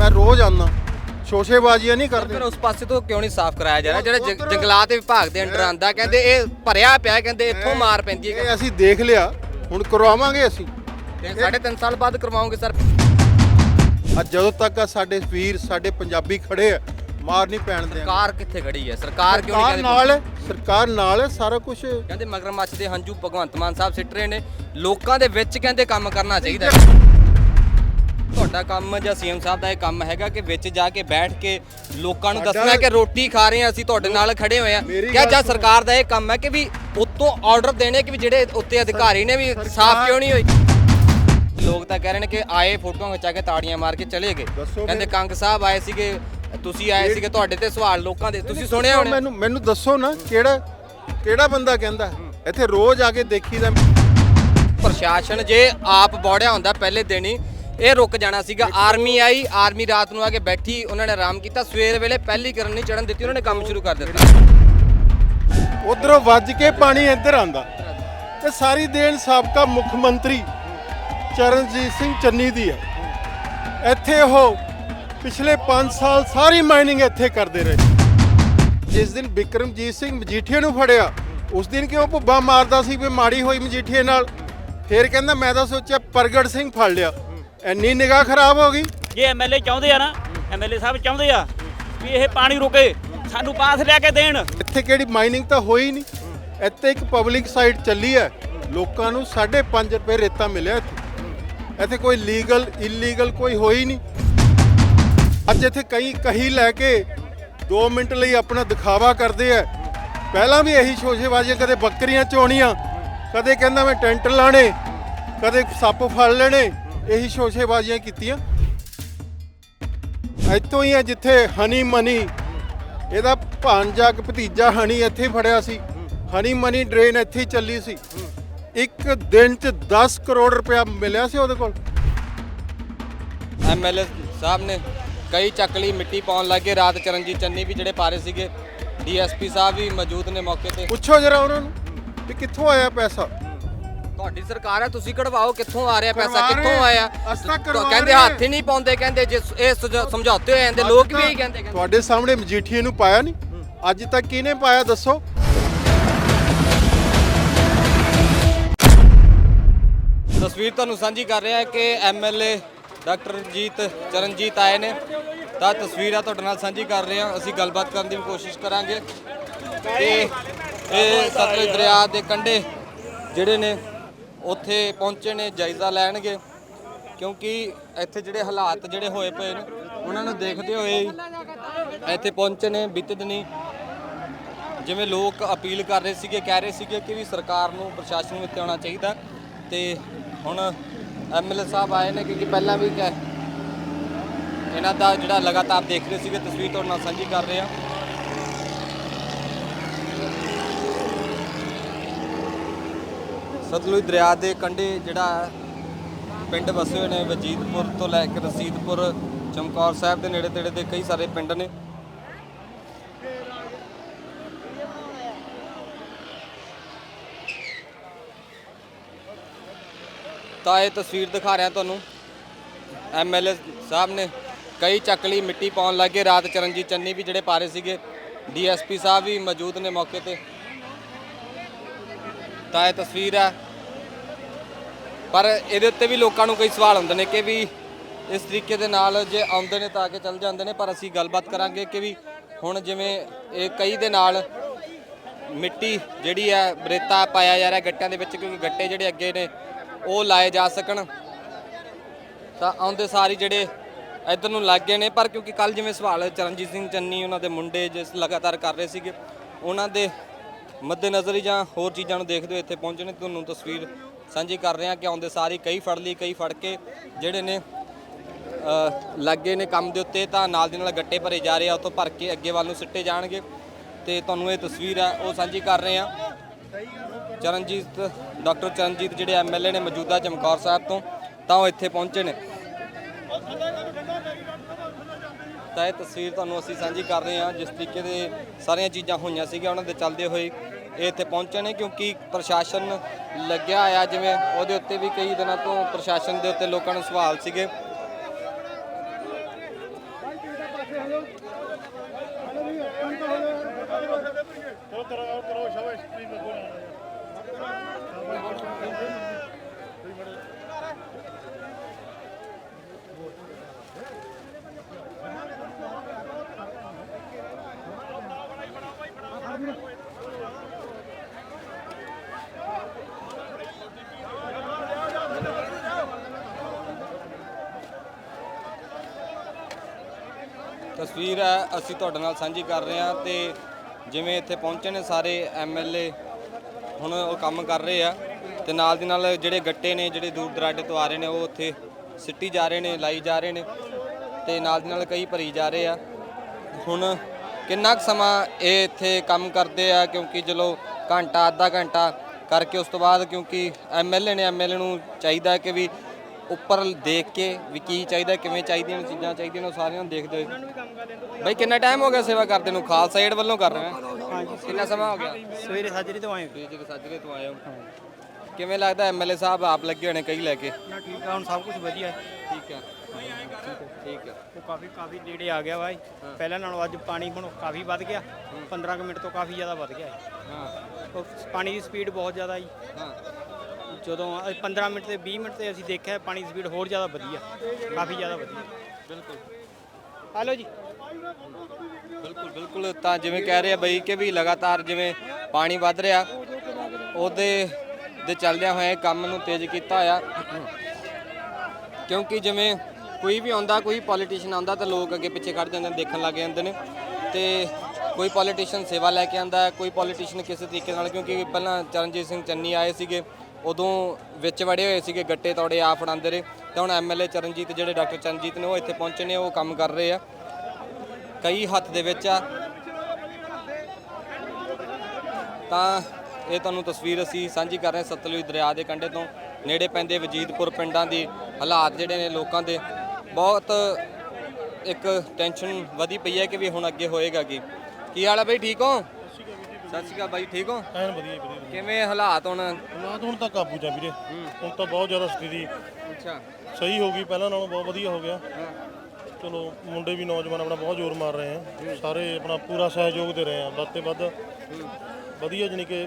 ਮੈਂ ਰੋਜ਼ ਆਉਂਦਾ। ਸ਼ੋਸ਼ੇਬਾਜ਼ੀਆਂ ਨਹੀਂ ਫਿਰ ਕਰਦੇ ਉਸ ਪਾਸੇ ਤੋਂ ਕਿਉਂ ਨਹੀਂ ਸਾਫ਼ ਕਰਾਇਆ ਜਾ ਰਿਹਾ? ਜਿਹੜਾ ਜੰਗ- ਜੰਗਲਾਤ ਵਿਭਾਗ ਦੇ ਅੰਡਰ ਆਂਦਾ ਕਹਿੰਦੇ ਇਹ ਭਰਿਆ ਪਿਆ ਕਹਿੰਦੇ ਇੱਥੋਂ ਮਾਰ ਪੈਂਦੀ ਹੈ। ਇਹ ਅਸੀਂ ਦੇਖ ਲਿਆ ਹੁਣ ਕਰਵਾਵਾਂਗੇ ਅਸੀਂ। ਤੇ ਸਾਢੇ ਤਿੰਨ ਸਾਲ ਬਾਅਦ ਕਰਵਾਉਂਗੇ ਸਰ? ਅੱਜ ਜਦੋਂ ਤੱਕ ਸਾਡੇ ਵੀਰ ਸਾਡੇ ਪੰਜਾਬੀ ਖੜੇ ਆ ਮਾਰ ਨਹੀਂ ਪੈਣ ਦੇ ਸਰਕਾਰ ਕਿੱਥੇ ਖੜੀ ਹੈ? ਸਰਕਾਰ ਕਿਉਂ ਨਹੀਂ ਕਹਿੰਦੇ? ਨਾਲ ਹੈ ਸਰਕਾਰ ਨਾਲ ਹੈ ਸਾਰਾ ਕੁਝ ਕਹਿੰਦੇ ਮਗਰਮੱਛ ਦੇ ਹੰਝੂ ਭਗਵੰਤ ਮਾਨ ਸਾਹਿਬ ਸਿੱਟ ਰਹੇ ਨੇ। ਲੋਕਾਂ ਦੇ ਵਿੱਚ ਕਹਿੰਦੇ ਕੰਮ ਕਰਨਾ ਚਾਹੀਦਾ ਤੁਹਾਡਾ ਕੰਮ ਜਾਂ ਸੀਐਮ ਸਾਹਿਬ ਦਾ ਇਹ ਕੰਮ ਹੈਗਾ ਕਿ ਵਿੱਚ ਜਾ ਕੇ ਬੈਠ ਕੇ ਲੋਕਾਂ ਨੂੰ ਦੱਸਣਾ ਕਿ ਰੋਟੀ ਖਾ ਰਹੇ ਹਾਂ ਅਸੀਂ ਤੁਹਾਡੇ ਨਾਲ ਖੜੇ ਹੋਏ ਆ ਕਿਆ ਜਾਂ। ਸਰਕਾਰ ਦਾ ਇਹ ਕੰਮ ਹੈ ਕਿ ਵੀ ਉਤੋਂ ਆਰਡਰ ਦੇਣੇ ਕਿ ਵੀ ਜਿਹੜੇ ਉੱਤੇ ਅਧਿਕਾਰੀ ਨੇ ਵੀ ਸਾਫ਼ ਕਿਉਂ ਨਹੀਂ ਹੋਈ? ਲੋਕ ਤਾਂ ਕਹਿ ਰਹੇ ਨੇ ਕਿ ਆਏ ਫੋਟੋਆਂ ਖਿਚਾ ਕੇ ਤਾੜੀਆਂ ਮਾਰ ਕੇ ਚਲੇ ਗਏ। ਕਹਿੰਦੇ। ਕੰਗ ਸਾਹਿਬ ਆਏ ਸੀਗੇ ਤੁਸੀਂ ਆਏ ਸੀਗੇ ਤੁਹਾਡੇ ਤੇ ਸਵਾਲ ਲੋਕਾਂ ਦੇ ਤੁਸੀਂ ਸੁਣਿਆ ਹੋਣਾ? ਮੈਨੂੰ ਮੈਨੂੰ ਦੱਸੋ ਨਾ ਕਿਹੜਾ ਕਿਹੜਾ ਬੰਦਾ ਕਹਿੰਦਾ ਇੱਥੇ ਰੋਜ਼ ਆ ਕੇ ਦੇਖੀਦਾ। ਪ੍ਰਸ਼ਾਸਨ ਜੇ ਆਪ ਬੋੜਿਆ ਹੁੰਦਾ ਪਹਿਲੇ ਦਿਨ ਹੀ ਇਹ ਰੁਕ ਜਾਣਾ ਸੀਗਾ। ਆਰਮੀ ਆਈ, ਆਰਮੀ ਰਾਤ ਨੂੰ ਆ ਕੇ ਬੈਠੀ, ਉਹਨਾਂ ਨੇ ਆਰਾਮ ਕੀਤਾ। ਸਵੇਰ ਵੇਲੇ ਪਹਿਲੀ ਕਰਨ ਨਹੀਂ ਚੜਨ ਦਿੱਤੀ, ਉਹਨਾਂ ਨੇ ਕੰਮ ਸ਼ੁਰੂ ਕਰ ਦਿੱਤਾ। ਉਧਰੋਂ ਵੱਜ ਕੇ ਪਾਣੀ ਇੱਧਰ ਆਂਦਾ ਤੇ ਸਾਰੀ ਦੇਣ ਸਾਬਕਾ ਮੁੱਖ ਮੰਤਰੀ ਚਰਨਜੀਤ ਸਿੰਘ ਚੰਨੀ ਦੀ ਹੈ ਇੱਥੇ ਉਹ ਪਿਛਲੇ 5 ਸਾਲ ਸਾਰੀ ਮਾਈਨਿੰਗ ਇੱਥੇ ਕਰਦੇ ਰਹੇ। ਜਿਸ ਦਿਨ ਬਿਕਰਮਜੀਤ ਸਿੰਘ ਮਜੀਠੀਆ ਨੂੰ ਫੜਿਆ, ਉਸ ਦਿਨ ਕਿਉਂ ਭੁੱਬਾ ਮਾਰਦਾ ਸੀ ਵੀ ਮਾੜੀ ਹੋਈ ਮਜੀਠੀਏ ਨਾਲ? ਫੇਰ ਕਹਿੰਦਾ, ਮੈਂ ਤਾਂ ਸੋਚਿਆ ਪ੍ਰਗਟ ਸਿੰਘ ਫੜ ਲਿਆ। ਇੰਨੀ ਨਿਗਾਹ ਖਰਾਬ ਹੋ ਗਈ। ਜੇ ਐਮਐਲਏ ਚਾਹੁੰਦੇ ਆ ਨਾ ਐਮਐਲਏ ਸਾਹਿਬ ਚਾਹੁੰਦੇ ਆ ਵੀ ਇਹ ਪਾਣੀ ਰੁਕੇ ਸਾਨੂੰ ਪਾਸ ਲਿਆ ਕੇ ਦੇਣ। ਇੱਥੇ ਕਿਹੜੀ ਮਾਈਨਿੰਗ ਤਾਂ ਹੋਈ ਨਹੀਂ। ਇੱਥੇ ਇੱਕ ਪਬਲਿਕ ਸਾਈਟ ਚੱਲੀ ਹੈ। ਲੋਕਾਂ ਨੂੰ 5.5 ਰੁਪਏ ਰੇਤਾ ਮਿਲਿਆ ਇੱਥੇ। ਇੱਥੇ ਕੋਈ ਲੀਗਲ ਇਲੀਗਲ ਕੋਈ ਹੋਈ ਨਹੀਂ। ਅੱਜ ਇੱਥੇ ਕਈ ਕਹੀ ਲੈ ਕੇ 2 ਮਿੰਟ ਲਈ ਆਪਣਾ ਦਿਖਾਵਾ ਕਰਦੇ ਆ। ਪਹਿਲਾਂ ਵੀ ਇਹੀ ਸ਼ੋਸ਼ੇਬਾਜ਼ੀਆਂ ਕਦੇ ਬੱਕਰੀਆਂ ਚੋਣੀਆਂ ਕਦੇ ਕਹਿੰਦਾ ਮੈਂ ਟੈਂਟ ਲਾਣੇ ਕਦੇ ਸੱਪ ਫੜ ਲੈਣੇ। ਇਹੀ ਸ਼ੋਸ਼ੇਬਾਜ਼ੀਆਂ ਕੀਤੀਆਂ। ਇੱਥੋਂ ਹੀ ਹੈ ਜਿੱਥੇ ਹਨੀ ਮਨੀ ਇਹਦਾ ਭਾਂਜਾ ਕਿ ਭਤੀਜਾ ਹਨੀ ਇੱਥੇ ਹੀ ਫੜਿਆ ਸੀ। ਹਨੀ ਮਨੀ ਡਰੇਨ ਇੱਥੇ ਹੀ ਚੱਲੀ ਸੀ। ਇੱਕ ਦਿਨ ਚ 10 ਕਰੋੜ ਰੁਪਇਆ ਮਿਲਿਆ ਸੀ ਉਹਦੇ ਕੋਲ। ਐਮਐਲਏ ਸਾਹਿਬ ਨੇ ਕਈ ਚੱਕ ਲਈ ਮਿੱਟੀ ਪਾਉਣ ਲੱਗੇ ਰਾਤ ਚਰਨਜੀਤ ਚੰਨੀ ਵੀ ਜਿਹੜੇ ਪਾਰੇ ਸੀਗੇ ਡੀਐਸਪੀ ਸਾਹਿਬ ਵੀ ਮੌਜੂਦ ਨੇ ਮੌਕੇ ਤੇ। ਪੁੱਛੋ ਜਰਾ ਉਹਨਾਂ ਨੂੰ ਵੀ ਕਿੱਥੋਂ ਆਇਆ ਪੈਸਾ? ਤੁਹਾਡੀ ਸਰਕਾਰ ਹੈ ਤੁਸੀਂ ਕਢਵਾਓ ਕਿੱਥੋਂ ਆ ਰਿਹਾ ਪੈਸਾ ਕਰਵਾ ਕਿੱਥੋਂ। ਆਇਆ? ਅਸੀਂ ਤਾਂ ਕਰਵਾ ਕਹਿੰਦੇ ਰਹੇ ਹੱਥ ਹੀ ਨਹੀਂ ਪਾਉਂਦੇ ਕਹਿੰਦੇ ਜੇ ਇਹ ਸੁਝ- ਸਮਝੌਤੇ ਹੋ ਜਾਂਦੇ ਲੋਕ ਵੀ ਇਹੀ ਕਹਿੰਦੇ ਕਹਿੰਦੇ। ਤੁਹਾਡੇ ਸਾਹਮਣੇ ਮਜੀਠੀਏ ਨੂੰ ਪਾਇਆ ਨਹੀਂ। ਅੱਜ ਤੱਕ ਕਿਹਨੇ ਪਾਇਆ ਦੱਸੋ? ਤਸਵੀਰ ਤੁਹਾਨੂੰ ਸਾਂਝੀ ਕਰ ਰਿਹਾ ਕਿ ਐਮਐਲਏ ਡਾਕਟਰ ਰਣਜੀਤ ਚਰਨਜੀਤ ਆਏ ਨੇ। ਤਾਂ ਤਸਵੀਰਾਂ ਤੁਹਾਡੇ ਨਾਲ ਸਾਂਝੀ ਕਰ ਰਹੇ ਹਾਂ। ਅਸੀਂ ਗੱਲਬਾਤ ਕਰਨ ਦੀ ਵੀ ਕੋਸ਼ਿਸ਼ ਕਰਾਂਗੇ ਤੇ ਇਹ ਸਤਲੁਜ ਦਰਿਆ ਦੇ ਕੰਢੇ ਜਿਹੜੇ ਨੇ ਉੱਥੇ ਪਹੁੰਚੇ ਨੇ, ਜਾਇਜ਼ਾ ਲੈਣਗੇ। ਕਿਉਂਕਿ ਇੱਥੇ ਜਿਹੜੇ ਹਾਲਾਤ ਜਿਹੜੇ ਹੋਏ ਪਏ ਨੇ, ਉਹਨਾਂ ਨੂੰ ਦੇਖਦੇ ਹੋਏ ਇੱਥੇ ਪਹੁੰਚੇ ਨੇ, ਬੀਤੇ ਦਿਨੀ। ਜਿਵੇਂ ਲੋਕ ਅਪੀਲ ਕਰ ਰਹੇ ਸੀਗੇ, ਕਹਿ ਰਹੇ ਸੀਗੇ ਕਿ ਵੀ ਸਰਕਾਰ ਨੂੰ, ਪ੍ਰਸ਼ਾਸਨ ਨੂੰ ਇੱਥੇ ਆਉਣਾ ਚਾਹੀਦਾ। ਤੇ ਹੁਣ ਐਮਐਲਏ ਸਾਹਿਬ ਆਏ ਨੇ ਕਿਉਂਕਿ ਪਹਿਲਾਂ ਵੀ ਕਹਿ ਇਹਨਾਂ ਦਾ ਜਿਹੜਾ ਲਗਾਤਾਰ ਦੇਖ ਰਹੇ ਸੀਗੇ, ਤਸਵੀਰ ਤੁਹਾਡੇ ਨਾਲ ਸਾਂਝੀ ਕਰ ਰਹੇ। ਆ ਸਤਲੁਜ ਦਰਿਆ ਦੇ ਕੰਢੇ ਜਿਹੜਾ ਪਿੰਡ ਵਸੇ ਹੋਏ ਨੇ, ਵਜੀਦਪੁਰ ਤੋਂ ਲੈ ਕੇ ਰਸੀਦਪੁਰ, ਚਮਕੌਰ ਸਾਹਿਬ ਦੇ ਨੇੜੇ ਤੇੜੇ ਦੇ ਕਈ ਸਾਰੇ ਪਿੰਡ ਨੇ। ਤਾਂ ਇਹ ਤਸਵੀਰ ਦਿਖਾ ਰਿਹਾ ਤੁਹਾਨੂੰ। ਐਮਐਲਏ ਸਾਹਿਬ ਨੇ ਕਈ ਚੱਕ ਲਈ ਮਿੱਟੀ ਪਾਉਣ ਲੱਗੇ। ਰਾਤ ਚਰਨਜੀਤ ਚੰਨੀ ਵੀ ਜਿਹੜੇ ਪਾਰੇ ਸੀਗੇ। ਡੀਐਸਪੀ ਸਾਹਿਬ ਵੀ ਮੌਜੂਦ ਨੇ ਮੌਕੇ ਤੇ। ਤਾਂ ਇਹ ਤਸਵੀਰ ਹੈ। ਪਰ ਇਹਦੇ ਉੱਤੇ ਵੀ ਲੋਕਾਂ ਨੂੰ ਕਈ ਸਵਾਲ ਹੁੰਦੇ ਨੇ ਕਿ ਵੀ ਇਸ ਤਰੀਕੇ ਦੇ ਨਾਲ ਜੇ ਆਉਂਦੇ ਨੇ ਤਾਂ ਆ ਕੇ ਚੱਲ ਜਾਂਦੇ ਨੇ, ਪਰ ਅਸੀਂ ਗੱਲਬਾਤ ਕਰਾਂਗੇ ਕਿ ਵੀ ਹੁਣ ਜਿਵੇਂ ਇਹ ਕਈ ਦੇ ਨਾਲ ਮਿੱਟੀ ਜਿਹੜੀ ਹੈ, ਬਰੇਤਾ ਪਾਇਆ ਜਾ ਰਿਹਾ ਗੱਟਿਆਂ ਦੇ ਵਿੱਚ, ਕਿਉਂਕਿ ਗੱਟੇ ਜਿਹੜੇ ਅੱਗੇ ਨੇ, ਉਹ ਲਾਏ ਜਾ ਸਕਣ। ਤਾਂ ਆਉਂਦੇ ਸਾਰੀ ਜਿਹੜੇ ਇੱਧਰ ਨੂੰ ਲੱਗ ਗਏ ਨੇ, ਪਰ ਕਿਉਂਕਿ ਕੱਲ ਜਿਵੇਂ ਸਵਾਲ ਚਰਨਜੀਤ ਸਿੰਘ ਚੰਨੀ ਉਹਨਾਂ ਦੇ ਮੁੰਡੇ ਜਿਸ ਲਗਾਤਾਰ ਕਰ ਰਹੇ ਸੀਗੇ, ਉਹਨਾਂ ਦੇ ਮੱਦੇਨਜ਼ਰ ਹੀ ਜਾਂ ਹੋਰ ਚੀਜ਼ਾਂ ਨੂੰ ਦੇਖਦੇ ਹੋਏ ਇੱਥੇ ਪਹੁੰਚੇ ਨੇ। ਤੁਹਾਨੂੰ ਤਸਵੀਰ ਸਾਂਝੀ ਕਰ ਰਹੇ ਹਾਂ ਕਿ ਆਉਂਦੇ ਸਾਰੀ ਕਈ ਫੜ ਲਈ ਕਈ ਫੜ ਕੇ ਜਿਹੜੇ ਨੇ ਲੱਗੇ ਨੇ ਕੰਮ ਦੇ ਉੱਤੇ ਤਾਂ ਨਾਲ ਦੀ ਨਾਲ ਗੱਟੇ ਭਰੇ ਜਾ ਰਹੇ ਆ, ਉੱਥੋਂ ਭਰ ਕੇ ਅੱਗੇ ਵੱਲ ਨੂੰ ਸਿੱਟੇ ਜਾਣਗੇ। ਤੇ ਤੁਹਾਨੂੰ ਇਹ ਤਸਵੀਰ ਹੈ ਉਹ ਸਾਂਝੀ ਕਰ ਰਹੇ ਹਾਂ ਚਰਨਜੀਤ, ਡਾਕਟਰ ਚਰਨਜੀਤ ਜਿਹੜੇ ਐਮਐਲਏ ਨੇ ਮੌਜੂਦਾ ਚਮਕੌਰ ਸਾਹਿਬ ਤੋਂ, ਤਾਂ ਉਹ ਇੱਥੇ ਪਹੁੰਚੇ ਨੇ। ਤਾਂ ਇਹ ਤਸਵੀਰ ਤੁਹਾਨੂੰ ਅਸੀਂ ਸਾਂਝੀ ਕਰ ਰਹੇ ਹਾਂ ਜਿਸ ਤਰੀਕੇ ਦੇ ਸਾਰੀਆਂ ਚੀਜ਼ਾਂ ਹੋਈਆਂ ਸੀਗੀਆਂ, ਉਹਨਾਂ ਦੇ ਚੱਲਦੇ ਹੋਏ। ਇਹ ਇੱਥੇ ਪਹੁੰਚੇ ਨੇ ਕਿਉਂਕਿ ਪ੍ਰਸ਼ਾਸਨ ਲੱਗਿਆ ਆ ਜਿਵੇਂ ਉਹਦੇ ਉੱਤੇ ਵੀ ਕਈ ਦਿਨਾਂ ਤੋਂ ਪ੍ਰਸ਼ਾਸਨ ਦੇ ਉੱਤੇ ਲੋਕਾਂ ਨੂੰ ਸਵਾਲ ਸੀਗੇ। ਤਸਵੀਰ ਹੈ, ਅਸੀਂ ਤੁਹਾਡੇ ਨਾਲ ਸਾਂਝੀ ਕਰ ਰਹੇ ਹਾਂ ਤੇ ਜਿਵੇਂ ਇੱਥੇ ਪਹੁੰਚੇ ਨੇ ਸਾਰੇ ਐਮਐਲਏ ਹੁਣ ਉਹ ਕੰਮ ਕਰ ਰਹੇ ਆ ਤੇ ਨਾਲ ਦੀ ਨਾਲ ਜਿਹੜੇ ਗੱਟੇ ਨੇ, ਜਿਹੜੇ ਦੂਰ ਦਰਾਡੇ ਤੋਂ ਆ ਰਹੇ ਨੇ, ਉਹ ਉੱਥੇ ਸਿੱਟੀ ਜਾ ਰਹੇ ਨੇ, ਲਾਈ ਜਾ ਰਹੇ ਨੇ ਤੇ ਨਾਲ ਦੀ ਨਾਲ ਕਈ ਭਰੀ ਜਾ ਰਹੇ ਆ। ਹੁਣ ਕਿੰਨਾ ਕੁ ਸਮਾਂ ਇਹ ਇੱਥੇ ਕੰਮ ਕਰਦੇ ਆ, ਕਿਉਂਕਿ ਚਲੋ ਘੰਟਾ, ਅੱਧਾ ਘੰਟਾ ਕਰਕੇ ਉਸ ਤੋਂ ਬਾਅਦ ਕਿਉਂਕਿ ਐਮਐਲਏ ਨੇ ਐਮਐਲਏ ਨੂੰ ਚਾਹੀਦਾ ਕਿ ਵੀ ਉੱਪਰ ਦੇਖ ਕੇ ਵੀ ਕੀ ਚਾਹੀਦਾ ਕਿਵੇਂ ਚਾਹੀਦੀਆਂ ਨੇ ਚੀਜ਼ਾਂ ਚਾਹੀਦੀਆਂ ਨੇ ਉਹ ਸਾਰਿਆਂ ਨੂੰ ਦੇਖਦੇ ਹੋਏ। ਬਈ ਕਿੰਨਾ ਟਾਈਮ ਹੋ ਗਿਆ ਸੇਵਾ ਕਰਦੇ ਨੂੰ? ਖਾਲਸਾ ਏਡ ਵੱਲੋਂ ਕਰ ਰਹੇ ਹਾਂ? ਕਿੰਨਾ ਸਮਾਂ ਹੋ ਗਿਆ? ਸਵੇਰੇ ਸਾਜਰੇ ਤੋਂ ਆਏ ਤੁਸੀਂ ਜਿਹੜੇ ਸਾਜਰੇ ਤੋਂ ਆਏ ਹੋ। ਕਿਵੇਂ ਲੱਗਦਾ ਐਮਐਲਏ ਸਾਹਿਬ ਆਪ ਲੱਗੇ ਹੋਣੇ ਕਈ ਲੈ ਕੇ? ਨਾ ਠੀਕ ਆ ਹੁਣ ਸਭ ਕੁਝ ਵਧੀਆ। ਹੈ ਠੀਕ ਹੈ ਠੀਕ ਹੈ ਉਹ ਕਾਫੀ ਕਾਫੀ ਨੇੜੇ ਆ ਗਿਆ ਵਾ। ਪਹਿਲਾਂ ਨਾਲੋਂ ਅੱਜ ਪਾਣੀ ਹੁਣ ਕਾਫੀ ਵੱਧ ਗਿਆ। 15 ਕੁ ਮਿੰਟ ਤੋਂ ਕਾਫੀ ਜ਼ਿਆਦਾ ਵੱਧ ਗਿਆ। ਹੈ। ਹਾਂ ਪਾਣੀ ਦੀ ਸਪੀਡ ਬਹੁਤ ਜ਼ਿਆਦਾ ਜੀ। ਹਾਂ। ਜਦੋਂ ਇਹ 15 ਮਿੰਟ ਤੇ 20 ਮਿੰਟ ਤੇ ਅਸੀਂ ਦੇਖਿਆ ਪਾਣੀ ਦੀ ਸਪੀਡ ਹੋਰ ਜ਼ਿਆਦਾ ਵਧੀਆ ਕਾਫੀ ਜ਼ਿਆਦਾ ਵਧੀਆ ਬਿਲਕੁਲ। ਹਲੋ ਜੀ। ਬਿਲਕੁਲ ਬਿਲਕੁਲ ਤਾਂ ਜਿਵੇਂ ਕਹਿ ਰਹੇ ਆ ਬਈ ਕਿ ਵੀ ਲਗਾਤਾਰ ਜਿਵੇਂ ਪਾਣੀ ਵੱਧ ਰਿਹਾ ਉਹਦੇ ਦੇ ਚੱਲਦਿਆਂ ਹੋਏ ਕੰਮ ਨੂੰ ਤੇਜ਼ ਕੀਤਾ ਹੋਇਆ। ਕਿਉਂਕਿ ਜਿਵੇਂ ਕੋਈ ਵੀ ਆਉਂਦਾ ਕੋਈ ਪੋਲੀਟੀਸ਼ੀਅਨ ਆਉਂਦਾ ਤਾਂ ਲੋਕ ਅੱਗੇ ਪਿੱਛੇ ਖੜ ਜਾਂਦੇ ਨੇ ਦੇਖਣ ਲੱਗ ਜਾਂਦੇ ਨੇ। ਤੇ ਕੋਈ ਪੋਲੀਟੀਸ਼ੀਅਨ ਸੇਵਾ ਲੈ ਕੇ ਆਂਦਾ ਹੈ ਕੋਈ ਪੋਲੀਟੀਸ਼ੀਅਨ ਕਿਸੇ ਤਰੀਕੇ ਨਾਲ ਕਿਉਂਕਿ ਪਹਿਲਾਂ ਚਰਨਜੀਤ ਸਿੰਘ ਚੰਨੀ ਆਏ ਸੀਗੇ ਉਦੋਂ ਵਿੱਚ ਵੜੇ ਹੋਏ ਸੀਗੇ ਗੱਟੇ ਤੌੜੇ ਆ ਫੜਾਉਂਦੇ ਰਹੇ। ਤਾਂ ਹੁਣ ਐਮਐਲਏ ਚਰਨਜੀਤ, ਜਿਹੜੇ ਡਾਕਟਰ ਚਰਨਜੀਤ ਨੇ ਉਹ ਇੱਥੇ ਪਹੁੰਚੇ ਨੇ, ਉਹ ਕੰਮ ਕਰ ਰਹੇ ਆ। ਕਈ ਹੱਥ ਦੇ ਵਿੱਚ ਆ। ਤਾਂ ਇਹ ਤੁਹਾਨੂੰ ਤਸਵੀਰ ਅਸੀਂ ਸਾਂਝੀ ਕਰ ਰਹੇ ਸਤਲੁਜ ਦਰਿਆ ਦੇ ਕੰਢੇ ਤੋਂ। ਨੇੜੇ ਪੈਂਦੇ ਵਜੀਦਪੁਰ ਪਿੰਡਾਂ ਦੀ ਹਾਲਾਤ ਜਿਹੜੇ ਨੇ ਲੋਕਾਂ ਦੇ, ਬਹੁਤ ਇੱਕ ਟੈਨਸ਼ਨ ਵਧੀ ਪਈ ਹੈ ਕਿ ਵੀ ਹੁਣ ਅੱਗੇ ਹੋਏਗਾ ਕੀ। ਕੀ ਹਾਲ ਹੈ ਬਈ, ਠੀਕ ਹੋ? ਸਤਿ ਸ਼੍ਰੀ ਅਕਾਲ ਬਾਈ ਠੀਕ ਹੋ? ਐਨ ਵਧੀਆ ਵਧੀਆ ਕਿਵੇਂ ਹਾਲਾਤ ਹੁਣ? ਹਾਲਾਤ ਹੁਣ ਤਾਂ ਕਾਬੂ ਚ ਆ ਵੀਰੇ। ਹੁਣ ਤਾਂ ਬਹੁਤ ਜ਼ਿਆਦਾ ਸਥਿਤੀ ਅੱਛਾ। ਸਹੀ ਹੋ ਗਈ ਪਹਿਲਾਂ ਨਾਲੋਂ ਬਹੁਤ ਵਧੀਆ ਹੋ ਗਿਆ। ਚਲੋ ਮੁੰਡੇ ਵੀ ਨੌਜਵਾਨ ਆਪਣਾ ਬਹੁਤ ਜ਼ੋਰ ਮਾਰ ਰਹੇ ਆ। ਸਾਰੇ ਆਪਣਾ ਪੂਰਾ ਸਹਿਯੋਗ ਦੇ ਰਹੇ ਆ ਵੱਧ ਤੇ ਵੱਧ। ਵਧੀਆ ਜਾਣੀ ਕਿ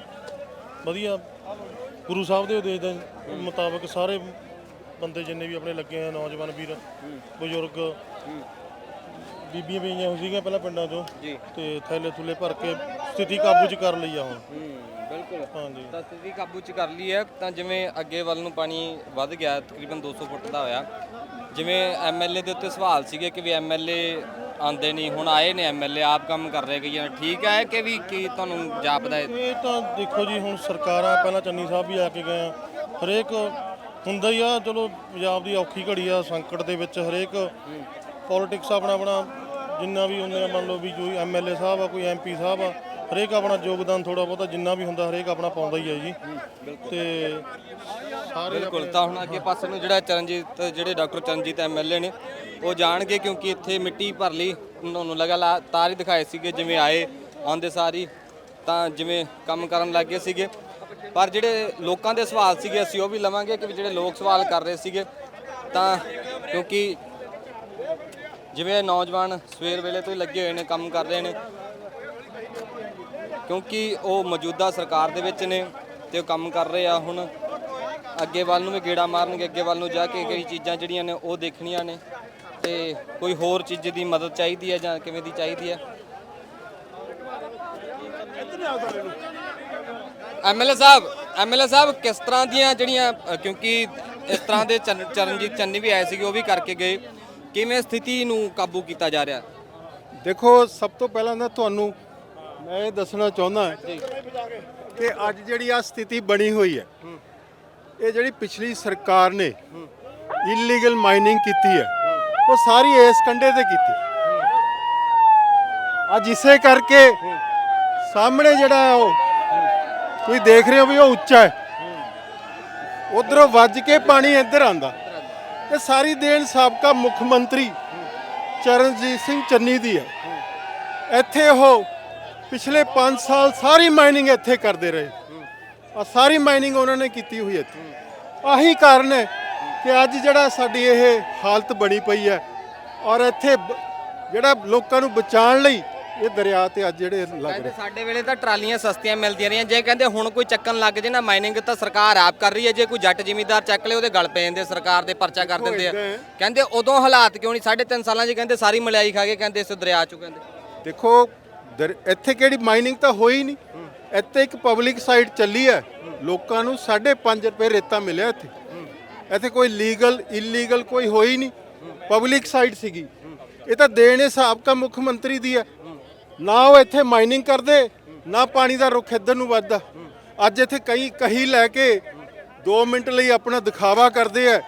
ਵਧੀਆ। ਗੁਰੂ ਸਾਹਿਬ ਦੇ ਉਦੇਸ਼ ਦੇ ਮੁਤਾਬਕ ਸਾਰੇ ਬੰਦੇ ਜਿੰਨੇ ਵੀ ਆਪਣੇ ਲੱਗੇ ਆ ਨੌਜਵਾਨ ਵੀਰ ਬਜ਼ੁਰਗ ਬੀਬੀਆਂ ਵੀ ਆਈਆਂ ਸੀਗੀਆਂ ਪਹਿਲਾਂ ਪਿੰਡਾਂ ਚੋਂ। ਜੀ। ਤੇ ਥੈਲੇ ਥੁੱਲੇ ਭਰ ਕੇ ਸਥਿਤੀ ਕਾਬੂ ਚ ਕਰ ਲਈ ਆ ਹੁਣ। ਹੂੰ ਬਿਲਕੁਲ। ਹਾਂਜੀ। ਤਾਂ ਸਥਿਤੀ ਕਾਬੂ ਚ ਕਰ ਲਈ ਹੈ ਤਾਂ ਜਿਵੇਂ ਅੱਗੇ ਵੱਲ ਨੂੰ ਪਾਣੀ ਵੱਧ ਗਿਆ ਤਕਰੀਬਨ 200 ਫੁੱਟ ਦਾ ਹੋਇਆ। ਜਿਵੇਂ ਐਮਐਲਏ ਦੇ ਉੱਤੇ ਸਵਾਲ ਸੀਗੇ ਕਿ ਵੀ ਐਮਐਲਏ ਆਂਦੇ ਨਹੀਂ ਹੁਣ ਆਏ ਨੇ ਐਮਐਲਏ ਆਪ ਕੰਮ ਕਰ ਰਹੇ ਗਈਆਂ ਠੀਕ ਹੈ ਕਿ ਵੀ ਕੀ ਤੁਹਾਨੂੰ ਜਾਪਦਾ ਹੈ? ਇਹ ਤਾਂ ਦੇਖੋ ਜੀ ਹੁਣ ਸਰਕਾਰਾਂ ਪਹਿਲਾਂ ਚੰਨੀ ਸਾਹਿਬ ਵੀ ਆ ਕੇ ਗਏ ਆ। ਹਰੇਕ ਹੁੰਦਾ ਹੀ ਆ ਚਲੋ ਪੰਜਾਬ ਦੀ ਔਖੀ ਘੜੀ ਆ ਸੰਕਟ ਦੇ ਵਿੱਚ ਹਰੇਕ ਪੋਲਿਟਿਕਸ ਆਪਣਾ ਆਪਣਾ ਜਿੰਨਾ ਵੀ ਹੁੰਦੇ ਆ ਮੰਨ ਲਓ ਵੀ ਜੋ ਐਮਐਲਏ ਸਾਹਿਬ ਆ ਕੋਈ ਐਮਪੀ ਸਾਹਿਬ ਆ ਹਰੇਕ ਆਪਣਾ ਯੋਗਦਾਨ ਥੋੜਾ ਬਹੁਤਾ ਜਿੰਨਾ ਵੀ ਹੁੰਦਾ ਹਰੇਕ ਆਪਣਾ ਪਾਉਂਦਾ ਹੀ ਆ ਜੀ। ਤੇ ਸਾਰੇ ਬਿਲਕੁਲ ਤਾਂ ਹੁਣ ਅੱਗੇ ਪਾਸੇ ਨੂੰ ਜਿਹੜਾ ਚਰਨਜੀਤ ਜਿਹੜੇ ਡਾਕਟਰ ਚਰਨਜੀਤ ਐਮਐਲਏ ਨੇ ਉਹ ਜਾਣਗੇ ਕਿਉਂਕਿ ਇੱਥੇ ਮਿੱਟੀ ਭਰ ਲਈ ਤੁਹਾਨੂੰ ਲਗਾਤਾਰ ਹੀ ਦਿਖਾਏ ਸੀਗੇ ਜਿਵੇਂ ਆਏ ਆਉਂਦੇ ਸਾਰੀ ਤਾਂ ਜਿਵੇਂ ਕੰਮ ਕਰਨ ਲੱਗੇ ਸੀਗੇ। ਪਰ ਜਿਹੜੇ ਲੋਕਾਂ ਦੇ ਸਵਾਲ ਸੀਗੇ ਅਸੀਂ ਉਹ ਵੀ ਲਵਾਂਗੇ ਕਿ ਵੀ ਜਿਹੜੇ ਲੋਕ ਸਵਾਲ ਕਰ ਰਹੇ ਸੀਗੇ ਤਾਂ ਕਿਉਂਕਿ ਜਿਵੇਂ ਨੌਜਵਾਨ ਸਵੇਰ ਵੇਲੇ ਤੋਂ ਹੀ ਲੱਗੇ ਹੋਏ ਨੇ ਕੰਮ ਕਰ ਰਹੇ ਨੇ ਕਿਉਂਕਿ ਉਹ ਮੌਜੂਦਾ ਸਰਕਾਰ ਦੇ ਵਿੱਚ ਨੇ ਤੇ ਉਹ ਕੰਮ ਕਰ ਰਹੇ ਆ ਹੁਣ। ਅੱਗੇ ਵੱਲ ਨੂੰ ਵੀ ਗੇੜਾ ਮਾਰਨਗੇ, ਅੱਗੇ ਵੱਲ ਨੂੰ ਜਾ ਕੇ ਕਈ ਚੀਜ਼ਾਂ ਜਿਹੜੀਆਂ ਨੇ ਉਹ ਦੇਖਣੀਆਂ ਨੇ। ਤੇ ਕੋਈ ਹੋਰ ਚੀਜ਼ ਦੀ ਮਦਦ ਚਾਹੀਦੀ ਹੈ ਜਾਂ ਕਿਵੇਂ ਦੀ ਚਾਹੀਦੀ ਹੈ ਐਮਐਲਏ ਸਾਹਿਬ ਐਮਐਲਏ ਸਾਹਿਬ ਕਿਸ ਤਰ੍ਹਾਂ ਦੀਆਂ ਜਿਹੜੀਆਂ ਕਿਉਂਕਿ ਇਸ ਤਰ੍ਹਾਂ ਦੇ ਚਰਨ- ਚਰਨਜੀਤ ਚੰਨੀ ਵੀ ਆਏ ਸੀਗੇ, ਉਹ ਵੀ ਕਰਕੇ ਗਏ। ਕਿਵੇਂ ਸਥਿਤੀ ਨੂੰ ਕਾਬੂ ਕੀਤਾ ਜਾ ਰਿਹਾ? ਦੇਖੋ, ਸਭ ਤੋਂ ਪਹਿਲਾਂ ਤਾਂ ਤੁਹਾਨੂੰ ਮੈਂ ਇਹ ਦੱਸਣਾ ਚਾਹੁੰਦਾ ਕਿ ਅੱਜ ਜਿਹੜੀ ਆ ਸਥਿਤੀ ਬਣੀ ਹੋਈ ਹੈ ਇਹ ਜਿਹੜੀ ਪਿਛਲੀ ਸਰਕਾਰ ਨੇ ਇਲੀਗਲ ਮਾਈਨਿੰਗ ਕੀਤੀ ਹੈ ਉਹ ਸਾਰੀ ਇਸ ਕੰਡੇ ਤੇ ਕੀਤੀ। ਅੱਜ ਇਸੇ ਕਰਕੇ ਸਾਹਮਣੇ ਜਿਹੜਾ ਉਹ ਤੁਸੀਂ ਦੇਖ ਰਹੇ ਹੋ ਵੀ ਉਹ ਉੱਚਾ ਹੈ। ਉਧਰੋਂ ਵੱਜ ਕੇ ਪਾਣੀ ਇੱਧਰ ਆਂਦਾ ਇਹ ਸਾਰੀ ਦੇਣ ਸਾਬਕਾ ਮੁੱਖ ਮੰਤਰੀ ਚਰਨਜੀਤ ਸਿੰਘ ਚੰਨੀ ਦੀ ਹੈ। ਇੱਥੇ ਉਹ ਪਿਛਲੇ 5 ਸਾਲ ਸਾਰੀ ਮਾਈਨਿੰਗ ਇੱਥੇ ਕਰਦੇ ਰਹੇ। ਆ ਸਾਰੀ ਮਾਈਨਿੰਗ ਉਹਨਾਂ ਨੇ ਕੀਤੀ ਹੋਈ ਹੈ ਇੱਥੇ। ਆਹੀ ਕਾਰਨ ਹੈ ਕਿ ਅੱਜ ਜਿਹੜਾ ਸਾਡੀ ਇਹ ਹਾਲਤ ਬਣੀ ਪਈ ਹੈ ਔਰ ਇੱਥੇ ਜਿਹੜਾ ਲੋਕਾਂ ਨੂੰ ਬਚਾਉਣ ਲਈ ਇਹ ਦਰਿਆ ਤੇ ਅੱਜ ਜਿਹੜੇ ਲੱਗ ਰਹੇ। ਸਾਡੇ ਵੇਲੇ ਤਾਂ ਟਰਾਲੀਆਂ ਸਸਤੀਆਂ ਮਿਲਦੀਆਂ ਰਹੀਆਂ। ਜੇ ਕਹਿੰਦੇ ਹੁਣ ਕੋਈ ਚੱਕਣ ਲੱਗ ਜੇ ਨਾ ਮਾਈਨਿੰਗ ਤਾਂ ਸਰਕਾਰ ਆਪ ਕਰ ਰਹੀ ਹੈ। ਜੇ ਕੋਈ ਜੱਟ ਜ਼ਿਮੀਂਦਾਰ ਚੱਕ ਲੇ ਉਹਦੇ ਗਲ ਪੈ ਜਾਂਦੇ ਸਰਕਾਰ ਦੇ ਪਰਚਾ ਕਰ ਦਿੰਦੇ ਆ। ਕਹਿੰਦੇ ਉਦੋਂ ਹਾਲਾਤ ਕਿਉਂ ਨਹੀਂ? ਸਾਢੇ ਤਿੰਨ ਸਾਲਾਂ 'ਚ ਕਹਿੰਦੇ ਸਾਰੀ ਮਲਾਈ ਖਾ ਕੇ ਕਹਿੰਦੇ ਇਸ ਦਰਿਆ 'ਚੋਂ ਕਹਿੰਦੇ। ਦੇਖੋ ਦਰ- ਇੱਥੇ ਕਿਹੜੀ ਮਾਈਨਿੰਗ ਤਾਂ ਹੋਈ ਨਹੀਂ। ਇੱਥੇ ਇੱਕ ਪਬਲਿਕ ਸਾਈਟ ਚੱਲੀ ਹੈ। ਲੋਕਾਂ ਨੂੰ 5.5 ਰੁਪਏ ਰੇਤਾ ਮਿਲਿਆ ਇੱਥੇ। ਇੱਥੇ ਕੋਈ ਲੀਗਲ ਇਲੀਗਲ ਕੋਈ ਹੋਈ ਨਹੀਂ। ਪਬਲਿਕ ਸਾਈਟ ਸੀਗੀ। ਇਹ ਤਾਂ ਦੇਣ ਇਹ ਸਾਬਕਾ ਮੁੱਖ ਮੰਤਰੀ ਦੀ ਹੈ। ਨਾ ਉਹ ਇੱਥੇ ਮਾਈਨਿੰਗ ਕਰਦੇ, ਨਾ ਪਾਣੀ ਦਾ ਰੁੱਖ ਇੱਧਰ ਨੂੰ ਵੱਧਦਾ। ਅੱਜ ਇੱਥੇ ਕਈ ਕਹੀ ਲੈ ਕੇ 2 ਮਿੰਟ ਲਈ ਆਪਣਾ ਦਿਖਾਵਾ ਕਰਦੇ ਆ।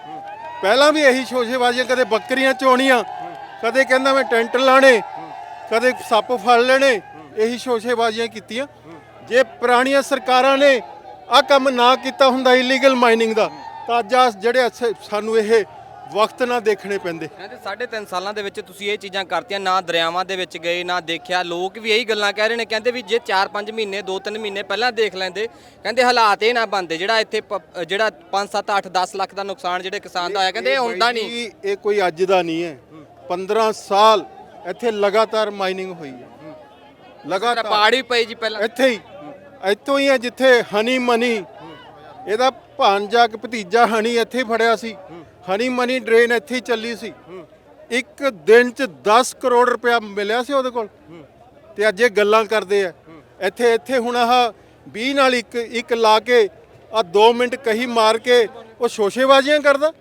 ਪਹਿਲਾਂ ਵੀ ਇਹੀ ਸ਼ੋਸ਼ੇਬਾਜ਼ੀਆਂ, ਕਦੇ ਬੱਕਰੀਆਂ ਚੋਣੀਆਂ, ਕਦੇ ਕਹਿੰਦਾ ਮੈਂ ਟੈਂਟ ਲਾਣੇ। ਕਦੇ ਸੱਪ ਫੜ ਲੈਣੇ ਇਹੀ ਸ਼ੋਸ਼ੇਬਾਜ਼ੀਆਂ ਕੀਤੀਆਂ। ਜੇ ਪੁਰਾਣੀਆਂ ਸਰਕਾਰਾਂ ਨੇ ਆ ਕੰਮ ਨਾ ਕੀਤਾ ਹੁੰਦਾ ਇਲੀਗਲ ਮਾਈਨਿੰਗ ਦਾ ਤਾਂ ਅੱਜ ਆਹ ਜਿਹੜੇ ਸਾਨੂੰ ਇਹ ਵਕਤ ਨਾ ਦੇਖਣੇ ਪੈਂਦੇ। ਕਹਿੰਦੇ ਸਾਢੇ ਤਿੰਨ ਸਾਲਾਂ ਦੇ ਵਿੱਚ ਤੁਸੀਂ ਇਹ ਚੀਜ਼ਾਂ ਕਰਤੀਆਂ ਨਾ ਦਰਿਆਵਾਂ ਦੇ ਵਿੱਚ ਗਏ ਨਾ ਦੇਖਿਆ। ਲੋਕ ਵੀ ਇਹੀ ਗੱਲਾਂ ਕਹਿ ਰਹੇ ਨੇ ਕਹਿੰਦੇ ਵੀ ਜੇ 4-5 ਮਹੀਨੇ 2-3 ਮਹੀਨੇ ਪਹਿਲਾਂ ਦੇਖ ਲੈਂਦੇ ਕਹਿੰਦੇ ਹਾਲਾਤ ਇਹ ਨਾ ਬੰਦੇ ਜਿਹੜਾ ਇੱਥੇ ਜਿਹੜਾ 5 7 8 10 ਲੱਖ ਦਾ ਨੁਕਸਾਨ ਜਿਹੜੇ ਕਿਸਾਨ ਦਾ ਹੋਇਆ ਕਹਿੰਦੇ ਇਹ ਹੁੰਦਾ ਨਹੀਂ। ਇਹ ਕੋਈ ਅੱਜ ਦਾ ਨਹੀਂ ਹੈ। 15 ਸਾਲ ਇੱਥੇ ਲਗਾਤਾਰ ਮਾਈਨਿੰਗ ਹੋਈ ਹੈ। ਲਗਾਤਾਰ। ਪਾੜੀ ਪਈ ਜੀ ਪਹਿਲਾਂ। ਇੱਥੇ ਹੀ। ਇੱਥੋਂ ਹੀ ਹੈ ਜਿੱਥੇ ਹਨੀ ਮਨੀ। ਇਹਦਾ ਭਾਂਜਾ ਕਿ ਭਤੀਜਾ ਹਨੀ ਇੱਥੇ ਹੀ ਫੜਿਆ ਸੀ। ਹਨੀ ਮਨੀ ਡਰੇਨ ਇੱਥੇ ਹੀ ਚੱਲੀ ਸੀ। ਇੱਕ ਦਿਨ ਚ 10 ਕਰੋੜ ਰੁਪਇਆ ਮਿਲਿਆ ਸੀ ਉਹਦੇ ਕੋਲ। ਤੇ ਅੱਜ ਇਹ ਗੱਲਾਂ ਕਰਦੇ ਆ। ਇੱਥੇ ਇੱਥੇ ਹੁਣ ਆਹ 20 ਨਾਲ ਇੱਕ ਇੱਕ ਲਾ ਕੇ ਆ 2 ਮਿੰਟ ਕਹੀ ਮਾਰ ਕੇ ਉਹ ਸ਼ੋਸ਼ੇਬਾਜ਼ੀਆਂ ਕਰਦਾ।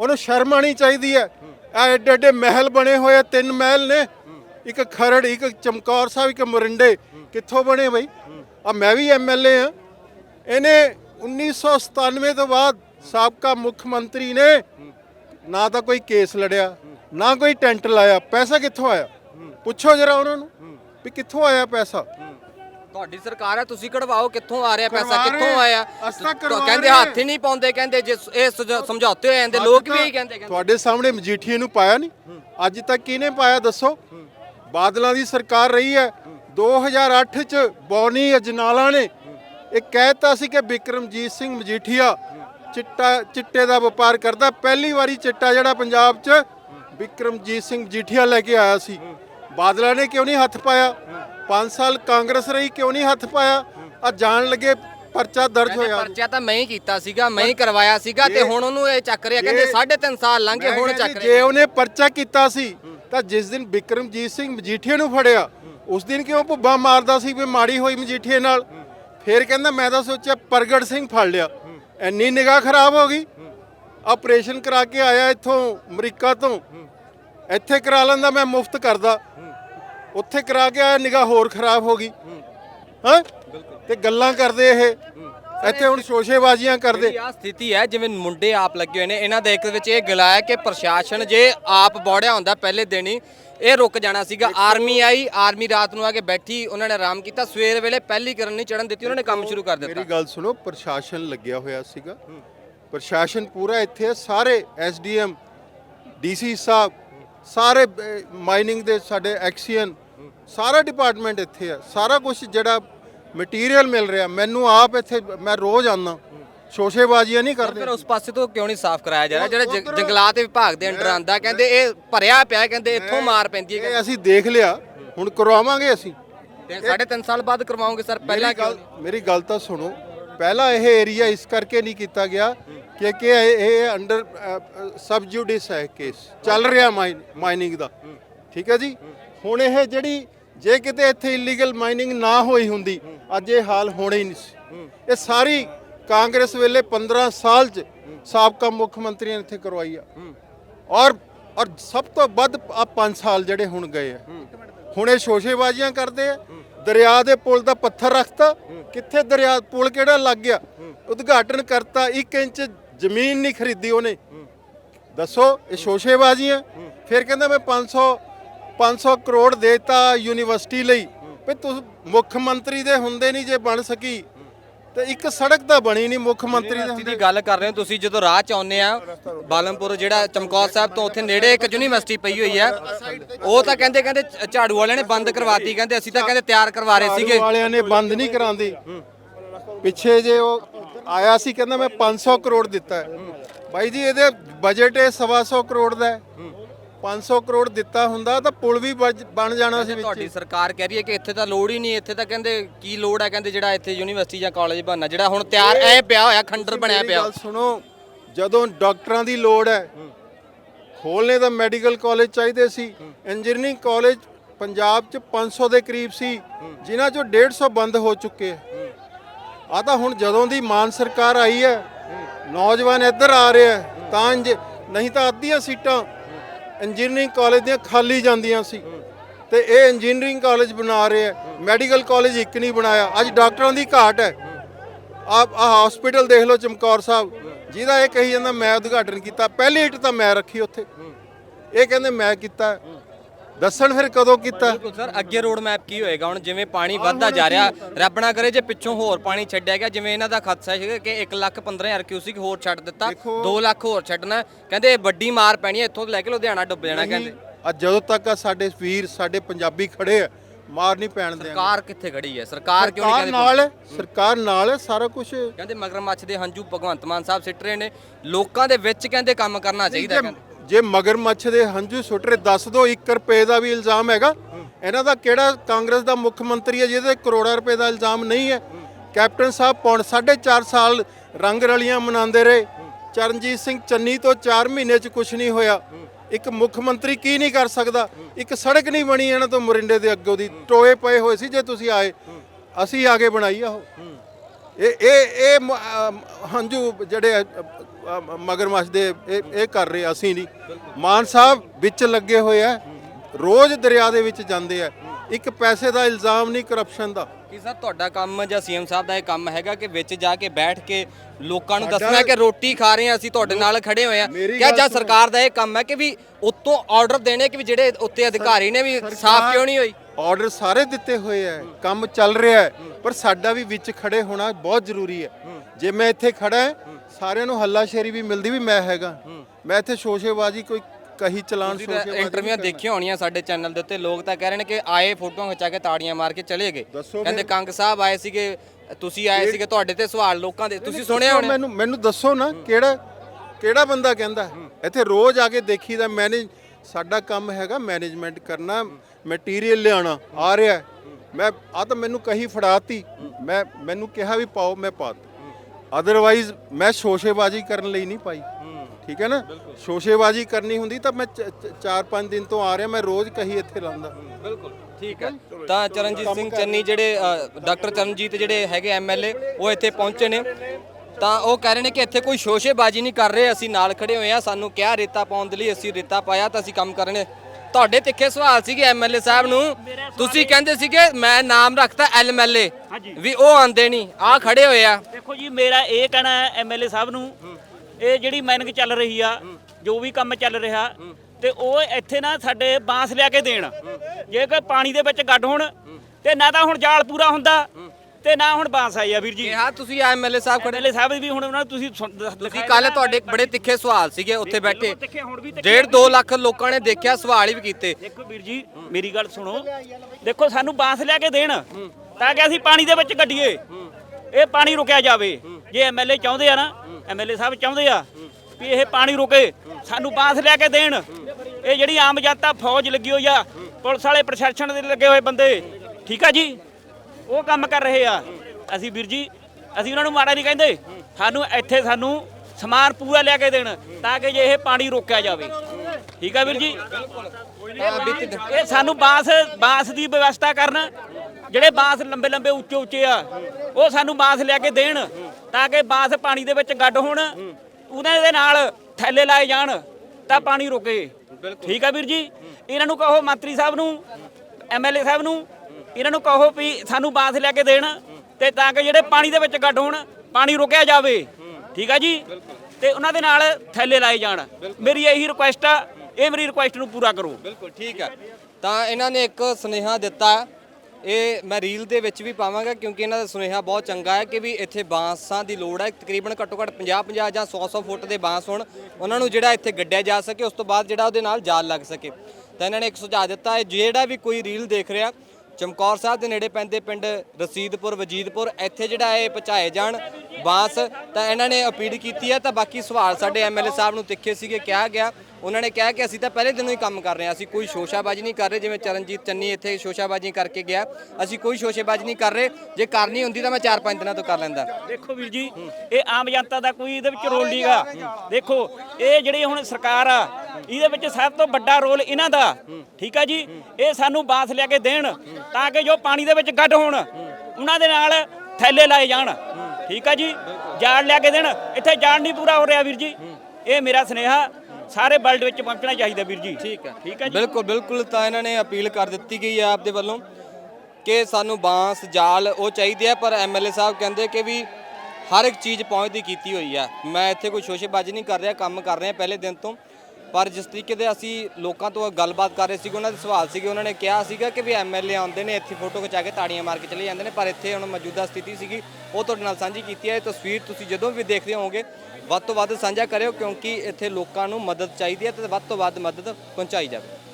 ਉਹਨੂੰ ਸ਼ਰਮ ਆਣੀ ਚਾਹੀਦੀ ਹੈ। ਐਡੇ ਐਡੇ ਮਹਿਲ ਬਣੇ ਹੋਏ ਆ, ਤਿੰਨ ਮਹਿਲ ਨੇ। ਇੱਕ ਖਰੜ, ਇੱਕ ਚਮਕੌਰ ਸਾਹਿਬ, ਇੱਕ ਮਰਿੰਡੇ। ਕਿੱਥੋਂ ਬਣੇ ਬਈ? ਆ ਮੈਂ ਵੀ ਐਮਐਲਏ ਆ। ਇਹਨੇ 1997 ਤੋਂ ਬਾਅਦ ਸਾਬਕਾ ਮੁੱਖ ਮੰਤਰੀ ਨੇ ਨਾ ਤਾਂ ਕੋਈ ਕੇਸ ਲੜਿਆ, ਨਾ ਕੋਈ ਟੈਂਟ ਲਾਇਆ। ਪੈਸਾ ਕਿੱਥੋਂ ਆਇਆ? ਪੁੱਛੋ ਜਰਾ ਉਹਨਾਂ ਨੂੰ ਵੀ ਕਿੱਥੋਂ ਆਇਆ ਪੈਸਾ? ਤੁਹਾਡੀ ਸਰਕਾਰ ਹੈ ਤੁਸੀਂ ਕਢਵਾਓ ਕਿੱਥੋਂ ਆ ਰਿਹਾ ਪੈਸਾ ਕਿੱਥੋਂ ਆਇਆ? ਕਹਿੰਦੇ ਹੱਥ ਹੀ ਨਹੀਂ ਪਾਉਂਦੇ ਕਹਿੰਦੇ ਜੇ ਇਹ ਸਮਝੌ- ਸਮਝੌਤੇ ਹੋ ਜਾਂਦੇ ਲੋਕ ਵੀ ਕਹਿੰਦੇ ਤੁਹਾਡੇ ਸਾਹਮਣੇ ਮਜੀਠੀਏ ਨੂੰ ਪਾਇਆ ਨਹੀਂ? ਅੱਜ ਤੱਕ ਕਿਹਨੇ ਪਾਇਆ ਦੱਸੋ? ਬਾਦਲਾਂ ਦੀ ਸਰਕਾਰ ਰਹੀ ਹੈ। 2008 ਚ ਬੌਨੀ ਅਜਨਾਲਾ ਨੇ ਇਹ ਕਹਿਤਾ ਸੀ ਕਿ ਬਿਕਰਮਜੀਤ ਸਿੰਘ ਮਜੀਠੀਆ ਚਿੱਟਾ ਚਿੱਟੇ ਦਾ ਵਪਾਰ ਕਰਦਾ। ਪਹਿਲੀ ਵਾਰੀ ਚਿੱਟਾ ਜਿਹੜਾ ਪੰਜਾਬ 'ਚ ਬਿਕਰਮਜੀਤ ਸਿੰਘ ਮਜੀਠੀਆ ਲੈ ਕੇ ਆਇਆ ਸੀ। ਬਾਦਲਾਂ ਨੇ ਕਿਉਂ ਨਹੀਂ ਹੱਥ ਪਾਇਆ? 5 ਸਾਲ ਕਾਂਗਰਸ ਰਹੀ ਕਿਉਂ ਨਹੀਂ ਹੱਥ ਪਾਇਆ? ਆ ਜਾਣ ਲੱਗੇ ਪਰਚਾ ਦਰਜ ਹੋਇਆ। ਪਰਚਾ ਤਾਂ ਮੈਂ ਹੀ ਕੀਤਾ ਸੀਗਾ ਮੈਂ ਹੀ ਕਰਵਾਇਆ ਸੀਗਾ ਤੇ ਹੁਣ ਉਹਨੂੰ ਇਹ ਚੱਕ ਰਿਹਾ ਕਹਿੰਦੇ ਜੇ- 3.5 ਸਾਲ ਲੰਘ ਗਏ ਹੁਣ ਚੱਕ ਰਿਹਾ। ਜੇ ਉਹਨੇ ਪਰਚਾ ਕੀਤਾ ਸੀ ਤਾਂ ਜਿਸ ਦਿਨ ਬਿਕਰਮਜੀਤ ਸਿੰਘ ਮਜੀਠੀਏ ਨੂੰ ਫੜਿਆ ਉਸ ਦਿਨ ਕਿਉਂ ਭੁੱਬਾ ਮਾਰਦਾ ਸੀ ਵੀ ਮਾੜੀ ਹੋਈ ਮਜੀਠੀਏ ਨਾਲ? ਫੇਰ ਕਹਿੰਦਾ ਮੈਂ ਤਾਂ ਸੋਚਿਆ ਪ੍ਰਗਟ ਸਿੰਘ ਫੜ ਲਿਆ। ਐਨੀ ਨਿਗਾਹ ਖਰਾਬ ਹੋ ਗਈ। ਆਪਰੇਸ਼ਨ ਕਰਾ ਕੇ ਆਇਆ ਇੱਥੋਂ ਅਮਰੀਕਾ ਤੋਂ। ਇੱਥੇ ਕਰਾ ਲੈਂਦਾ ਮੈਂ ਮੁਫਤ ਕਰਦਾ। ਉੱਥੇ ਕਰਾ ਕੇ ਆਇਆ ਨਿਗਾਹ ਹੋਰ ਖਰਾਬ ਹੋ ਗਈ। ਹਾਂ। ਤੇ ਗੱਲਾਂ ਕਰਦੇ ਇਹ। ਇੱਥੇ ਹੁਣ ਸ਼ੋਸ਼ੇਬਾਜ਼ੀਆਂ ਕਰਦੇ। ਆ ਸਥਿਤੀ ਹੈ ਜਿਵੇਂ ਮੁੰਡੇ ਆਪ ਲੱਗੇ ਹੋਏ ਨੇ ਇਹਨਾਂ ਦੇ ਇੱਕ ਵਿੱਚ ਇਹ ਗਿਲਾ ਹੈ ਕਿ ਪ੍ਰਸ਼ਾਸਨ ਜੇ ਆਪ ਬੋੜਿਆ ਹੁੰਦਾ ਪਹਿਲੇ ਦਿਨ ਹੀ ਇਹ ਰੁਕ ਜਾਣਾ ਸੀਗਾ। ਆਰਮੀ ਆਈ ਆਰਮੀ ਰਾਤ ਨੂੰ ਆ ਕੇ ਬੈਠੀ ਉਹਨਾਂ ਨੇ ਆਰਾਮ ਕੀਤਾ। ਸਵੇਰ ਵੇਲੇ ਪਹਿਲੀ ਕਰਨ ਨਹੀਂ ਚੜਨ ਦਿੱਤੀ ਉਹਨਾਂ ਨੇ ਕੰਮ ਸ਼ੁਰੂ ਕਰ ਦਿੱਤਾ। ਮੇਰੀ ਗੱਲ ਸੁਣੋ ਪ੍ਰਸ਼ਾਸਨ ਲੱਗਿਆ ਹੋਇਆ ਸੀਗਾ। ਪ੍ਰਸ਼ਾਸਨ ਪੂਰਾ ਇੱਥੇ ਸਾਰੇ ਐਸਡੀਐਮ ਡੀਸੀ ਸਾਹਿਬ ਸਾਰੇ ਮਾਈਨਿੰਗ ਦੇ ਸਾਡੇ ਐਕਸੀਅਨ ਸਾਰਾ ਡਿਪਾਰਟਮੈਂਟ ਇੱਥੇ ਹੈ ਸਾਰਾ ਕੁਝ ਜਿਹੜਾ ਮਟੀਰੀਅਲ ਮਿਲ ਰਿਹਾ ਮੈਨੂੰ ਆਪ ਇੱਥੇ ਮੈਂ ਰੋਜ਼ ਆਉਂਦਾ। ਸ਼ੋਸ਼ੇਬਾਜ਼ੀਆਂ ਨਹੀਂ ਕਰਦੇ। ਫਿਰ ਉਸ ਪਾਸੇ ਤੋਂ ਕਿਉਂ ਨਹੀਂ ਸਾਫ਼ ਕਰਾਇਆ ਜਾ ਰਿਹਾ ਜਿਹੜਾ ਜੰਗ- ਜੰਗਲਾਤ ਵਿਭਾਗ ਦੇ ਅੰਡਰ ਆਂਦਾ ਕਹਿੰਦੇ ਇਹ ਭਰਿਆ ਪਿਆ ਕਹਿੰਦੇ ਇੱਥੋਂ ਮਾਰ ਪੈਂਦੀ ਹੈ ਅਸੀਂ ਦੇਖ ਲਿਆ ਹੁਣ ਕਰਵਾਵਾਂਗੇ ਅਸੀਂ। ਸਾਢੇ ਤਿੰਨ ਸਾਲ ਬਾਅਦ ਕਰਵਾਓਗੇ ਸਰ? ਪਹਿਲਾਂ ਮੇਰੀ ਗੱਲ ਤਾਂ ਸੁਣੋ। ਪਹਿਲਾਂ ਇਹ ਏਰੀਆ ਇਸ ਕਰਕੇ ਨਹੀਂ ਕੀਤਾ ਗਿਆ ਕਿਉਂਕਿ ਇਹ ਇਹ ਅੰਡਰ ਸਬ ਜੁਡਿਸ ਹੈ ਕੇਸ ਚੱਲ ਰਿਹਾ ਮਾਈਨਿੰਗ ਦਾ। ਠੀਕ ਹੈ ਜੀ? ਹੁਣ ਇਹ ਜਿਹੜੀ, ਜੇ ਕਿਤੇ ਇੱਥੇ ਇਲੀਗਲ ਮਾਈਨਿੰਗ ਨਾ ਹੋਈ ਹੁੰਦੀ, ਅੱਜ ਇਹ ਹਾਲ ਹੋਣਾ ਹੀ ਨਹੀਂ ਸੀ। ਇਹ ਸਾਰੀ ਕਾਂਗਰਸ ਵੇਲੇ 15 ਸਾਲ ਚ ਸਾਬਕਾ ਮੁੱਖ ਮੰਤਰੀ ਨੇ ਇੱਥੇ ਕਰਵਾਈ ਆ। ਔਰ ਔਰ ਸਭ ਤੋਂ ਵੱਧ ਆ 5 ਸਾਲ ਜਿਹੜੇ ਹੁਣ ਗਏ ਆ। ਹੁਣ ਇਹ ਸ਼ੋਸ਼ੇਬਾਜ਼ੀਆਂ ਕਰਦੇ ਆ। ਦਰਿਆ ਦੇ ਪੁਲ ਦਾ ਪੱਥਰ ਰੱਖਤਾ। ਕਿੱਥੇ ਦਰਿਆ ਪੁਲ ਕਿਹੜਾ ਲੱਗ ਗਿਆ? ਉਦਘਾਟਨ ਕਰਤਾ 1 ਇੰਚ ਜ਼ਮੀਨ ਨਹੀਂ ਖਰੀਦੀ ਉਹਨੇ। ਦੱਸੋ ਇਹ ਸ਼ੋਸ਼ੇਬਾਜ਼ੀਆਂ ਫਿਰ ਕਹਿੰਦਾ ਮੈਂ 500 500 ਕਰੋੜ ਦੇਤਾ ਯੂਨੀਵਰਸਿਟੀ ਲਈ। ਵੀ ਤੁਸੀਂ ਮੁੱਖ ਮੰਤਰੀ ਦੇ ਹੁੰਦੇ ਨਹੀਂ ਜੇ ਬਣ ਸਕੀ। ਤੇ ਇੱਕ ਸੜਕ ਤਾਂ ਬਣੀ ਨਹੀਂ ਮੁੱਖ ਮੰਤਰੀ ਦੇ ਗੱਲ ਕਰ ਰਹੇ ਹੋ ਤੁਸੀਂ ਜਦੋਂ ਰਾਹ ਚ ਆਉਂਦੇ ਆ ਬਾਲਮਪੁਰ ਜਿਹੜਾ ਚਮਕੌਰ ਸਾਹਿਬ ਤੋਂ ਉੱਥੇ ਨੇੜੇ ਇੱਕ ਯੂਨੀਵਰਸਿਟੀ ਪਈ ਹੋਈ ਹੈ ਉਹ ਤਾਂ ਕਹਿੰਦੇ ਕਹਿੰਦੇ ਝਾੜੂ ਵਾਲਿਆਂ ਨੇ ਬੰਦ ਕਰਵਾਤੀ ਕਹਿੰਦੇ ਅਸੀਂ ਤਾਂ ਕਹਿੰਦੇ ਤਿਆਰ ਕਰਵਾ ਰਹੇ ਝਾੜੂ ਸੀਗੇ। ਵਾਲਿਆਂ ਨੇ ਬੰਦ ਨਹੀਂ ਕਰਾਂਦੀ। ਪਿੱਛੇ ਜੇ ਉਹ ਆਇਆ ਸੀ ਕਹਿੰਦਾ ਮੈਂ 500 ਕਰੋੜ ਦਿੱਤਾ ਹੈ। ਬਾਈ ਜੀ ਇਹਦੇ ਬਜਟ ਇਹ 125 ਕਰੋੜ ਦਾ ਹੈ। 500 ਕਰੋੜ ਦਿੱਤਾ ਹੁੰਦਾ ਤਾਂ ਪੁਲ ਵੀ ਬਜ- ਬਣ ਜਾਣਾ ਸੀ ਤੁਹਾਡੀ ਵਿੱਚ। ਸਰਕਾਰ ਕਹਿ ਰਹੀ ਹੈ ਕਿ ਇੱਥੇ ਤਾਂ ਲੋੜ ਹੀ ਨਹੀਂ ਇੱਥੇ ਤਾਂ ਕਹਿੰਦੇ ਕੀ ਲੋੜ ਹੈ ਕਹਿੰਦੇ ਜਿਹੜਾ ਇੱਥੇ ਯੂਨੀਵਰਸਿਟੀ ਜਾਂ ਕਾਲਜ ਬਣਨਾ ਜਿਹੜਾ ਹੁਣ ਤਿਆਰ ਐ ਪਿਆ ਹੋਇਆ ਖੰਡਰ ਬਣਿਆ ਮੇਰੀ ਪਿਆ। ਗੱਲ ਸੁਣੋ ਜਦੋਂ ਡਾਕਟਰਾਂ ਦੀ ਲੋੜ ਹੈ ਖੋਲਨੇ ਤਾਂ ਮੈਡੀਕਲ ਕਾਲਜ ਚਾਹੀਦੇ ਸੀ। ਇੰਜੀਨੀਅਰਿੰਗ ਕਾਲਜ ਪੰਜਾਬ 'ਚ 500 ਦੇ ਕਰੀਬ ਸੀ ਜਿਨ੍ਹਾਂ 'ਚੋਂ 150 ਬੰਦ ਹੋ ਚੁੱਕੇ ਹੈ। ਆ ਤਾਂ ਹੁਣ ਜਦੋਂ ਦੀ ਮਾਨ ਸਰਕਾਰ ਆਈ ਹੈ, ਨੌਜਵਾਨ ਇੱਧਰ ਆ ਰਿਹਾ ਤਾਂ ਇੰਜ- ਨਹੀਂ ਤਾਂ ਅੱਧੀਆਂ ਸੀਟਾਂ ਇੰਜੀਨੀਅਰਿੰਗ ਕਾਲਜ ਦੀਆਂ ਖਾਲੀ ਜਾਂਦੀਆਂ ਸੀ। ਤੇ ਇਹ ਇੰਜੀਨੀਅਰਿੰਗ ਕਾਲਜ ਬਣਾ ਰਹੇ ਹੈ ਮੈਡੀਕਲ ਕਾਲਜ ਇੱਕ ਨਹੀਂ ਬਣਾਇਆ। ਅੱਜ ਡਾਕਟਰਾਂ ਦੀ ਘਾਟ ਹੈ। ਆਪ ਆ ਹਸਪੀਟਲ ਦੇਖ ਲਓ ਚਮਕੌਰ ਸਾਹਿਬ, ਜਿਹਦਾ ਇਹ ਕਹੀ ਜਾਂਦਾ, ਮੈਂ ਉਦਘਾਟਨ ਕੀਤਾ। ਪਹਿਲੀ ਇੱਟ ਤਾਂ ਮੈਂ ਰੱਖੀ ਉੱਥੇ। ਇਹ ਕਹਿੰਦੇ ਮੈਂ ਕੀਤਾ। ਦੱਸਣ ਫਿਰ ਕਦੋਂ ਕੀਤਾ? ਬਿਲਕੁਲ ਸਰ ਅੱਗੇ ਰੋਡ ਮੈਪ ਕੀ ਹੋਏਗਾ? ਹੁਣ ਜਿਵੇਂ ਪਾਣੀ ਵੱਧਦਾ ਜਾ ਰਿਹਾ ਰੱਬ ਨਾ ਕਰੇ ਜੇ ਪਿੱਛੋਂ ਹੋਰ ਪਾਣੀ ਛੱਡਿਆ ਗਿਆ ਜਿਵੇਂ ਇਹਨਾਂ ਦਾ ਖਦਸ਼ਾ ਸੀਗਾ ਕਿ 1 ਲੱਖ 15000 ਕਿਊਸਿਕ ਹੋਰ ਛੱਡ ਦਿੱਤਾ ਦੇਖੋ- 2 ਲੱਖ ਹੋਰ ਛੱਡਣਾ। ਕਹਿੰਦੇ ਵੱਡੀ ਮਾਰ ਪੈਣੀ ਹੈ ਇੱਥੋਂ ਤੋਂ ਲੈ ਕੇ ਲੁਧਿਆਣਾ ਡੁੱਬ ਜਾਣਾ ਕਹਿੰਦੇ। ਅੱਜ ਜਦੋਂ ਤੱਕ ਸਾਡੇ ਵੀਰ ਸਾਡੇ ਪੰਜਾਬੀ ਖੜੇ ਆ ਮਾਰ ਨਹੀਂ ਪੈਣ ਦੇਣਗੇ। ਸਰਕਾਰ ਕਿੱਥੇ ਖੜੀ ਹੈ ਸਰਕਾਰ ਕਿਉਂ ਨਹੀਂ ਨਾਲ ਸਰਕਾਰ ਨਾਲ ਸਾਰਾ ਕੁਝ ਕਹਿੰਦੇ ਮਗਰਮੱਛ ਦੇ ਹੰਝੂ ਭਗਵੰਤ ਮਾਨ ਸਾਹਿਬ ਸਿੱਟ ਰਹੇ ਨੇ। ਲੋਕਾਂ ਦੇ ਵਿੱਚ ਕਹਿੰਦੇ ਕੰਮ ਕਰਨਾ ਚਾਹੀਦਾ ਕਹਿੰਦੇ। ਜੇ ਮਗਰਮੱਛ ਦੇ ਹੰਝੂ ਸੁੱਟ ਰਹੇ, ਦੱਸ ਦਿਓ 1 ਰੁਪਏ ਦਾ ਵੀ ਇਲਜ਼ਾਮ ਹੈਗਾ। ਇਹਨਾਂ ਦਾ ਕਿਹੜਾ ਕਾਂਗਰਸ ਦਾ ਮੁੱਖ ਮੰਤਰੀ ਹੈ, ਜਿਹਦੇ ਕਰੋੜਾਂ ਰੁਪਏ ਦਾ ਇਲਜ਼ਾਮ ਨਹੀਂ ਹੈ। ਕੈਪਟਨ ਸਾਹਿਬ ਪੌਣ 4.5 ਸਾਲ ਰੰਗ ਰਲੀਆਂ ਮਨਾਉਂਦੇ ਰਹੇ। ਚਰਨਜੀਤ ਸਿੰਘ ਚੰਨੀ ਤੋਂ 4 ਮਹੀਨੇ 'ਚ ਕੁਝ ਨਹੀਂ ਹੋਇਆ। ਇੱਕ ਮੁੱਖ ਮੰਤਰੀ ਕੀ ਨਹੀਂ ਕਰ ਸਕਦਾ? ਇੱਕ ਸੜਕ ਨਹੀਂ ਬਣੀ ਇਹਨਾਂ ਤੋਂ ਮੋਰਿੰਡੇ ਦੇ ਅੱਗੋਂ ਦੀ। ਟੋਏ ਪਏ ਹੋਏ ਸੀ ਜੇ ਤੁਸੀਂ ਆਏ। ਅਸੀਂ ਆ ਕੇ ਬਣਾਈ ਆ ਉਹ। ਇਹ ਇਹ ਇਹ ਹੰਝੂ ਜਿਹੜੇ ਮਗਰਮੱਛ ਦੇ ਇਹ ਇਹ ਕਰ ਰਹੇ ਆ, ਅਸੀਂ ਨਹੀਂ। ਮਾਨ ਸਾਹਿਬ ਵਿੱਚ ਲੱਗੇ ਹੋਏ ਆ ਰੋਜ਼ ਦਰਿਆ ਦੇ ਵਿੱਚ ਜਾਂਦੇ ਆ। ਇੱਕ ਪੈਸੇ ਦਾ ਇਲਜ਼ਾਮ ਨਹੀਂ ਕਰਪਸ਼ਨ ਦਾ। ਕੀ ਸਰ ਤੁਹਾਡਾ ਕੰਮ ਜਾਂ ਸੀਐਮ ਸਾਹਿਬ ਦਾ ਇਹ ਕੰਮ ਹੈਗਾ ਕਿ ਵਿੱਚ ਜਾ ਕੇ ਬੈਠ ਕੇ ਲੋਕਾਂ ਨੂੰ ਦੱਸਣਾ ਕਿ ਰੋਟੀ ਖਾ ਰਹੇ ਹਾਂ ਅਸੀਂ ਤੁਹਾਡੇ ਨਾਲ ਖੜੇ ਹੋਏ ਆ। ਕਿਆ ਜਾਂ। ਸਰਕਾਰ ਦਾ ਇਹ ਕੰਮ ਹੈ ਕਿ ਵੀ ਉੱਤੋਂ ਆਰਡਰ ਦੇਣੇ ਕਿ ਵੀ ਜਿਹੜੇ ਉੱਤੇ ਅਧਿਕਾਰੀ ਨੇ ਵੀ ਸਾਫ਼ ਕਿਉਂ ਨਹੀਂ ਹੋਈ? ਆਰਡਰ ਸਾਰੇ ਦਿੱਤੇ ਹੋਏ ਆ ਕੰਮ ਚੱਲ ਰਿਹਾ ਹੈ। ਪਰ ਸਾਡਾ ਵੀ ਵਿੱਚ ਖੜੇ ਹੋਣਾ ਬਹੁਤ ਜ਼ਰੂਰੀ ਹੈ। ਜੇ ਮੈਂ ਇੱਥੇ ਖੜਾ ਹੈ ਸਾਰਿਆਂ ਨੂੰ ਹੱਲਾਸ਼ੇਰੀ ਵੀ ਮਿਲਦੀ ਵੀ ਮੈਂ ਹੈਗਾ। ਮੈਂ ਇੱਥੇ ਸ਼ੋਸ਼ੇਬਾਜ਼ੀ ਕੋਈ ਕਹੀ ਚਲਾਨ ਸ਼ੋਸ਼ੇਬਾਜ਼ੀ ਇੰਟਰਵਿਊਆਂ ਦੇਖੀਆਂ ਹੋਣੀਆਂ ਸਾਡੇ ਚੈਨਲ ਦੇ ਉੱਤੇ। ਲੋਕ ਤਾਂ ਕਹਿ ਰਹੇ ਨੇ ਕਿ ਆਏ ਫੋਟੋਆਂ ਖਿਚਾ ਕੇ ਤਾੜੀਆਂ ਮਾਰ ਕੇ ਚਲੇ ਗਏ। ਕਹਿੰਦੇ। ਕੰਗ ਸਾਹਿਬ ਆਏ ਸੀਗੇ ਤੁਸੀਂ ਆਏ ਸੀਗੇ ਤੁਹਾਡੇ ਤੇ ਸਵਾਲ ਲੋਕਾਂ ਦੇ। ਤੁਸੀਂ ਸੁਣਿਆ ਹੋਣਾ? ਮੈਨੂੰ ਮੈਨੂੰ ਦੱਸੋ ਨਾ ਕਿਹੜਾ ਕਿਹੜਾ ਬੰਦਾ ਕਹਿੰਦਾ? ਇੱਥੇ ਰੋਜ਼ ਆ ਕੇ ਦੇਖੀਦਾ ਮੈਨੇਜ ਸਾਡਾ ਕੰਮ ਹੈਗਾ ਮੈਨੇਜਮੈਂਟ ਕਰਨਾ ਮਟੀਰੀਅਲ ਲਿਆਉਣਾ ਆ ਰਿਹਾ। ਮੈਂ ਆ ਤਾਂ ਮੈਨੂੰ ਕਹੀ ਫੜਾਤੀ। ਮੈਂ ਮੈਨੂੰ ਕਿਹਾ ਵੀ ਪਾਓ ਮੈਂ ਪਾ ਅਦਰਵਾਈਜ਼ ਮੈਂ ਸ਼ੋਸ਼ੇਬਾਜ਼ੀ ਕਰਨ ਲਈ ਨਹੀਂ ਪਾਈ। ਠੀਕ ਹੈ ਨਾ? ਸ਼ੋਸ਼ੇਬਾਜ਼ੀ ਕਰਨੀ ਹੁੰਦੀ ਤਾਂ ਮੈਂ 4-5 ਦਿਨ ਤੋਂ ਆ ਰਿਹਾ ਮੈਂ ਰੋਜ਼ ਕਹੀ ਇੱਥੇ ਲਾਉਂਦਾ। ਬਿਲਕੁਲ। ਠੀਕ ਹੈ। ਤਾਂ ਚਰਨਜੀਤ ਸਿੰਘ ਚੰਨੀ ਜਿਹੜੇ ਡਾਕਟਰ ਚਰਨਜੀਤ ਜਿਹੜੇ ਹੈਗੇ ਐਮਐਲਏ ਉਹ ਇੱਥੇ ਪਹੁੰਚੇ ਨੇ। ਤਾਂ ਉਹ ਕਹਿ ਰਹੇ ਨੇ ਕਿ ਇੱਥੇ ਕੋਈ ਸ਼ੋਸ਼ੇਬਾਜ਼ੀ ਨਹੀਂ ਕਰ ਰਹੇ ਅਸੀਂ ਨਾਲ ਖੜੇ ਹੋਏ ਆ ਸਾਨੂੰ ਕਿਹਾ ਰੇਤਾ ਪਾਉਣ ਦੇ ਲਈ ਅਸੀਂ ਰੇਤਾ ਪਾਇਆ ਤਾਂ ਅਸੀਂ ਕੰਮ ਕਰ ਰਹੇ ਨੇ। ਤੁਹਾਡੇ ਤਿੱਖੇ ਸਵਾਲ ਸੀਗੇ ਐਮਐਲਏ ਸਾਹਿਬ ਨੂੰ। ਤੁਸੀਂ ਕਹਿੰਦੇ ਸੀਗੇ ਮੈਂ ਨਾਮ ਰੱਖਤਾ ਐਲਐਮਐਲਏ। ਵੀ ਉਹ ਆਂਦੇ ਨਹੀਂ ਆ ਖੜੇ ਹੋਏ ਆ। ਦੇਖੋ ਜੀ ਮੇਰਾ ਇਹ ਕਹਿਣਾ ਹੈ ਐਮਐਲਏ ਸਾਹਿਬ ਨੂੰ ਇਹ ਜਿਹੜੀ ਮਾਈਨਿੰਗ ਚੱਲ ਰਹੀ ਆ ਜੋ ਵੀ ਕੰਮ ਚੱਲ ਰਿਹਾ ਤੇ ਉਹ ਇੱਥੇ ਨਾ ਸਾਡੇ ਬਾਂਸ ਲਿਆ ਕੇ ਦੇਣ। ਜੇ ਕਿ ਪਾਣੀ ਦੇ ਵਿੱਚ ਗੱਡ ਹੋਣ ਤੇ ਨਾ ਤਾਂ ਹੁਣ ਜਾਲ ਪੂਰਾ ਹੁੰਦਾ ਤੇ ਨਾ ਹੁਣ ਬਾਂਸ ਆਈ ਆ ਵੀਰ ਜੀ। ਕਿਹਾ ਤੁਸੀਂ ਐਮਐਲਏ ਸਾਹਿਬ ਖੜੇ ਐਮਐਲਏ ਸਾਹਿਬ ਵੀ ਹੁਣ ਉਹਨਾਂ ਨੂੰ ਤੁਸੀਂ ਸੁਣ- ਤੁਸੀਂ ਦਿਖਾਇਆ ਕੱਲ। ਤੁਹਾਡੇ ਬੜੇ ਤਿੱਖੇ ਸਵਾਲ ਸੀਗੇ ਉੱਥੇ ਬੈਠੇ। ਤਿੱਖੇ ਹੁਣ ਵੀ ਤਿੱਖੇ ਡੇਢ 2 ਲੱਖ ਲੋਕਾਂ ਨੇ ਦੇਖਿਆ ਸਵਾਲ ਵੀ ਕੀਤੇ। ਦੇਖੋ ਵੀਰ ਜੀ ਮੇਰੀ ਗੱਲ ਸੁਣੋ। ਦੇਖੋ ਸਾਨੂੰ ਬਾਂਸ ਲਿਆ ਕੇ ਦੇਣ ਤਾਂ ਕਿ ਅਸੀਂ ਪਾਣੀ ਦੇ ਵਿੱਚ ਗੱਡੀਏ ਇਹ ਪਾਣੀ ਰੁਕਿਆ ਜਾਵੇ। ਜੇ ਐਮਐਲਏ ਚਾਹੁੰਦੇ ਆ ਨਾ ਐਮਐਲਏ ਸਾਹਿਬ ਚਾਹੁੰਦੇ ਆ ਵੀ ਇਹ ਪਾਣੀ ਰੁਕੇ ਸਾਨੂੰ ਬਾਂਸ ਲਿਆ ਕੇ ਦੇਣ। ਇਹ ਜਿਹੜੀ ਆਮ ਜਨਤਾ ਫੌਜ ਲੱਗੀ ਹੋਈ ਆ ਪੁਲਿਸ ਵਾਲੇ ਪ੍ਰਸ਼ਾਸਨ ਦੇ ਲੱਗੇ ਹੋਏ ਬੰਦੇ। ਠੀਕ ਆ ਜੀ? ਉਹ ਕੰਮ ਕਰ ਰਹੇ ਆ। ਅਸੀਂ ਵੀਰ ਜੀ, ਅਸੀਂ ਉਹਨਾਂ ਨੂੰ ਮਾੜਾ ਨਹੀਂ ਕਹਿੰਦੇ। ਸਾਨੂੰ ਇੱਥੇ ਸਾਨੂੰ ਸਮਾਨ ਪੂਰਾ ਲੈ ਕੇ ਦੇਣ, ਤਾਂ ਕਿ ਜੇ ਇਹ ਪਾਣੀ ਰੋਕਿਆ ਜਾਵੇ। ਠੀਕ ਆ ਵੀਰ ਜੀ? ਇਹ ਸਾਨੂੰ ਬਾਂਸ, ਬਾਸ ਦੀ ਵਿਵਸਥਾ ਕਰਨ, ਜਿਹੜੇ ਬਾਂਸ ਲੰਬੇ ਲੰਬੇ ਉੱਚੇ ਉੱਚੇ ਆ, ਉਹ ਸਾਨੂੰ ਬਾਂਸ ਲੈ ਕੇ ਦੇਣ, ਤਾਂ ਕਿ ਬਾਂਸ ਪਾਣੀ ਦੇ ਵਿੱਚ ਗੱਡ ਹੋਣ, ਉਹਨਾਂ ਦੇ ਨਾਲ ਥੈਲੇ ਲਾਏ ਜਾਣ, ਤਾਂ ਪਾਣੀ ਰੁਕੇ। ਠੀਕ ਆ ਵੀਰ ਜੀ? ਇਹਨਾਂ ਨੂੰ ਕਹੋ ਮੰਤਰੀ ਸਾਹਿਬ ਨੂੰ ਐਮਐਲਏ ਸਾਹਿਬ ਨੂੰ ਇਹਨਾਂ ਨੂੰ ਕਹੋ ਵੀ ਸਾਨੂੰ ਬਾਂਸ ਲਿਆ ਕੇ ਦੇਣ ਤੇ ਤਾਂ ਕਿ ਜਿਹੜੇ ਪਾਣੀ ਦੇ ਵਿੱਚ ਗੱਡ ਹੋਣ ਪਾਣੀ ਰੁਕਿਆ ਜਾਵੇ। ਠੀਕ ਆ ਜੀ? ਤੇ ਉਹਨਾਂ ਦੇ ਨਾਲ ਥੈਲੇ ਲਾਏ ਜਾਣ। ਮੇਰੀ ਇਹੀ ਰਿਕੁਐਸਟ ਆ ਇਹ ਮੇਰੀ ਰਿਕੁਐਸਟ ਨੂੰ ਪੂਰਾ ਕਰੋ। ਬਿਲਕੁਲ ਠੀਕ ਹੈ ਤਾਂ ਇਹਨਾਂ ਨੇ ਇੱਕ ਸੁਨੇਹਾ ਦਿੱਤਾ। ਇਹ ਮੈਂ ਰੀਲ ਦੇ ਵਿੱਚ ਵੀ ਪਾਵਾਂਗਾ ਕਿਉਂਕਿ ਇਹਨਾਂ ਦਾ ਸੁਨੇਹਾ ਬਹੁਤ ਚੰਗਾ ਹੈ ਕਿ ਵੀ ਇੱਥੇ ਬਾਂਸਾਂ ਦੀ ਲੋੜ ਹੈ। ਤਕਰੀਬਨ ਘੱਟੋ ਘੱਟ 50 50 ਜਾਂ 100 100 ਫੁੱਟ ਦੇ ਬਾਂਸ ਹੋਣ। ਉਹਨਾਂ ਨੂੰ ਜਿਹੜਾ ਇੱਥੇ ਗੱਡਿਆ ਜਾ ਸਕੇ ਉਸ ਤੋਂ ਬਾਅਦ ਜਿਹੜਾ ਉਹਦੇ ਨਾਲ ਜਾਲ ਲੱਗ ਸਕੇ। ਤਾਂ ਇਹਨਾਂ ਨੇ ਇੱਕ ਸੁਝਾਅ ਦਿੱਤਾ ਹੈ ਜਿਹੜਾ ਵੀ ਕੋਈ ਰੀਲ ਦੇਖ ਰਿਹਾ ਚਮਕੌਰ ਸਾਹਿਬ ਦੇ ਨੇੜੇ ਪੈਂਦੇ ਪਿੰਡ ਰਸੀਦਪੁਰ, ਵਜੀਦਪੁਰ, ਇੱਥੇ ਜਿਹੜਾ ਇਹ ਪਹੁੰਚਾਏ ਜਾਣ ਬਾਂਸ ਤਾਂ ਇਹਨਾਂ ਨੇ ਅਪੀਲ ਕੀਤੀ ਹੈ। ਤਾਂ ਬਾਕੀ ਸਵਾਲ ਸਾਡੇ ਐਮਐਲਏ ਸਾਹਿਬ ਨੂੰ ਤਿੱਖੇ ਸੀਗੇ, ਕਿਹਾ ਗਿਆ। ਉਹਨਾਂ ਨੇ ਕਿਹਾ ਕਿ ਅਸੀਂ ਤਾਂ ਪਹਿਲੇ ਦਿਨੋਂ ਹੀ ਕੰਮ ਕਰ ਰਹੇ ਹਾਂ। ਅਸੀਂ ਕੋਈ ਸ਼ੋਸ਼ਾਬਾਜੀ ਨਹੀਂ ਕਰ ਰਹੇ ਜਿਵੇਂ ਚਰਨਜੀਤ ਚੰਨੀ ਇੱਥੇ ਸ਼ੋਸ਼ਾਬਾਜੀ ਕਰਕੇ ਗਿਆ। ਅਸੀਂ ਕੋਈ ਸ਼ੋਸ਼ੇਬਾਜੀ ਨਹੀਂ ਕਰ ਰਹੇ। ਜੇ ਕਰਨੀ ਹੁੰਦੀ ਤਾਂ ਮੈਂ 4-5 ਦਿਨਾਂ ਤੋਂ ਕਰ ਲੈਂਦਾ। ਦੇਖੋ ਵੀਰ ਜੀ ਇਹ ਆਮ ਜਨਤਾ ਦਾ ਕੋਈ ਇਹਦੇ ਵਿੱਚ ਰੋਲ ਨਹੀਂਗਾ। ਦੇਖੋ ਇਹ ਜਿਹੜੀ ਹੁਣ ਸਰਕਾਰ ਆ ਇਹਦੇ ਵਿੱਚ ਸਭ ਤੋਂ ਵੱਡਾ ਰੋਲ ਇਹਨਾਂ ਦਾ। ਠੀਕ ਆ ਜੀ? ਇਹ ਸਾਨੂੰ ਬਾਸ ਲਿਆ ਕੇ ਦੇਣ ਤਾਂ ਕਿ ਜੋ ਪਾਣੀ ਦੇ ਵਿੱਚ ਗੱਡ ਹੋਣ ਉਹਨਾਂ ਦੇ ਨਾਲ ਥੈਲੇ ਲਾਏ ਜਾਣ। ਠੀਕ ਆ ਜੀ? ਜਾਲ ਲਿਆ ਕੇ ਦੇਣ। ਇੱਥੇ ਜਾਲ ਨਹੀਂ ਪੂਰਾ ਹੋ ਰਿਹਾ ਵੀਰ ਜੀ। ਇਹ ਮੇਰਾ ਸੁਨੇਹਾ। ਸਾਰੇ ਵਰਲਡ ਵਿੱਚ ਪਹੁੰਚਣਾ ਚਾਹੀਦਾ ਵੀਰ ਜੀ। ਠੀਕ ਹੈ। ਠੀਕ ਹੈ ਜੀ? ਬਿਲਕੁਲ ਬਿਲਕੁਲ ਤਾਂ ਇਹਨਾਂ ਨੇ ਅਪੀਲ ਕਰ ਦਿੱਤੀ ਗਈ ਹੈ ਆਪਦੇ ਵੱਲੋਂ ਕਿ ਸਾਨੂੰ ਬਾਂਸ ਜਾਲ ਉਹ ਚਾਹੀਦੇ ਆ ਪਰ ਐਮਐਲਏ ਸਾਹਿਬ ਕਹਿੰਦੇ ਕਿ ਵੀ ਹਰ ਇੱਕ ਚੀਜ਼ ਪਹੁੰਚਦੀ ਕੀਤੀ ਹੋਈ ਆ ਮੈਂ ਇੱਥੇ ਕੋਈ ਸ਼ੋਸ਼ੇਬਾਜ਼ੀ ਨਹੀਂ ਕਰ ਰਿਹਾ ਕੰਮ ਕਰ ਰਿਹਾ ਪਹਿਲੇ ਦਿਨ ਤੋਂ। ਪਰ ਜਿਸ ਤਰੀਕੇ ਦੇ ਅਸੀਂ ਲੋਕਾਂ ਤੋਂ ਗੱਲਬਾਤ ਕਰ ਰਹੇ ਸੀਗੇ ਉਹਨਾਂ ਦੇ ਸਵਾਲ ਸੀਗੇ ਉਹਨਾਂ ਨੇ ਕਿਹਾ ਸੀਗਾ ਕਿ ਵੀ ਐਮਐਲਏ ਆਉਂਦੇ ਨੇ ਇੱਥੇ ਫੋਟੋ ਖਿਚਾ ਕੇ ਤਾੜੀਆਂ ਮਾਰ ਕੇ ਚਲੇ ਜਾਂਦੇ ਨੇ ਪਰ ਇੱਥੇ ਹੁਣ ਮੌਜੂਦਾ ਸਥਿਤੀ ਸੀਗੀ ਉਹ ਤੁਹਾਡੇ ਨਾਲ ਸਾਂਝੀ ਕੀਤੀ ਹੈ। ਇਹ ਤਸਵੀਰ ਤੁਸੀਂ ਜਦੋਂ ਵੀ ਦੇਖਦੇ ਹੋਵੋਗੇ ਵੱਧ ਤੋਂ ਵੱਧ ਸਾਂਝਾ ਕਰਿਓ ਕਿਉਂਕਿ ਇੱਥੇ ਲੋਕਾਂ ਨੂੰ ਮਦਦ ਚਾਹੀਦੀ ਹੈ ਤੇ ਵੱਧ ਤੋਂ ਵੱਧ ਮਦਦ ਪਹੁੰਚਾਈ ਜਾਵੇ।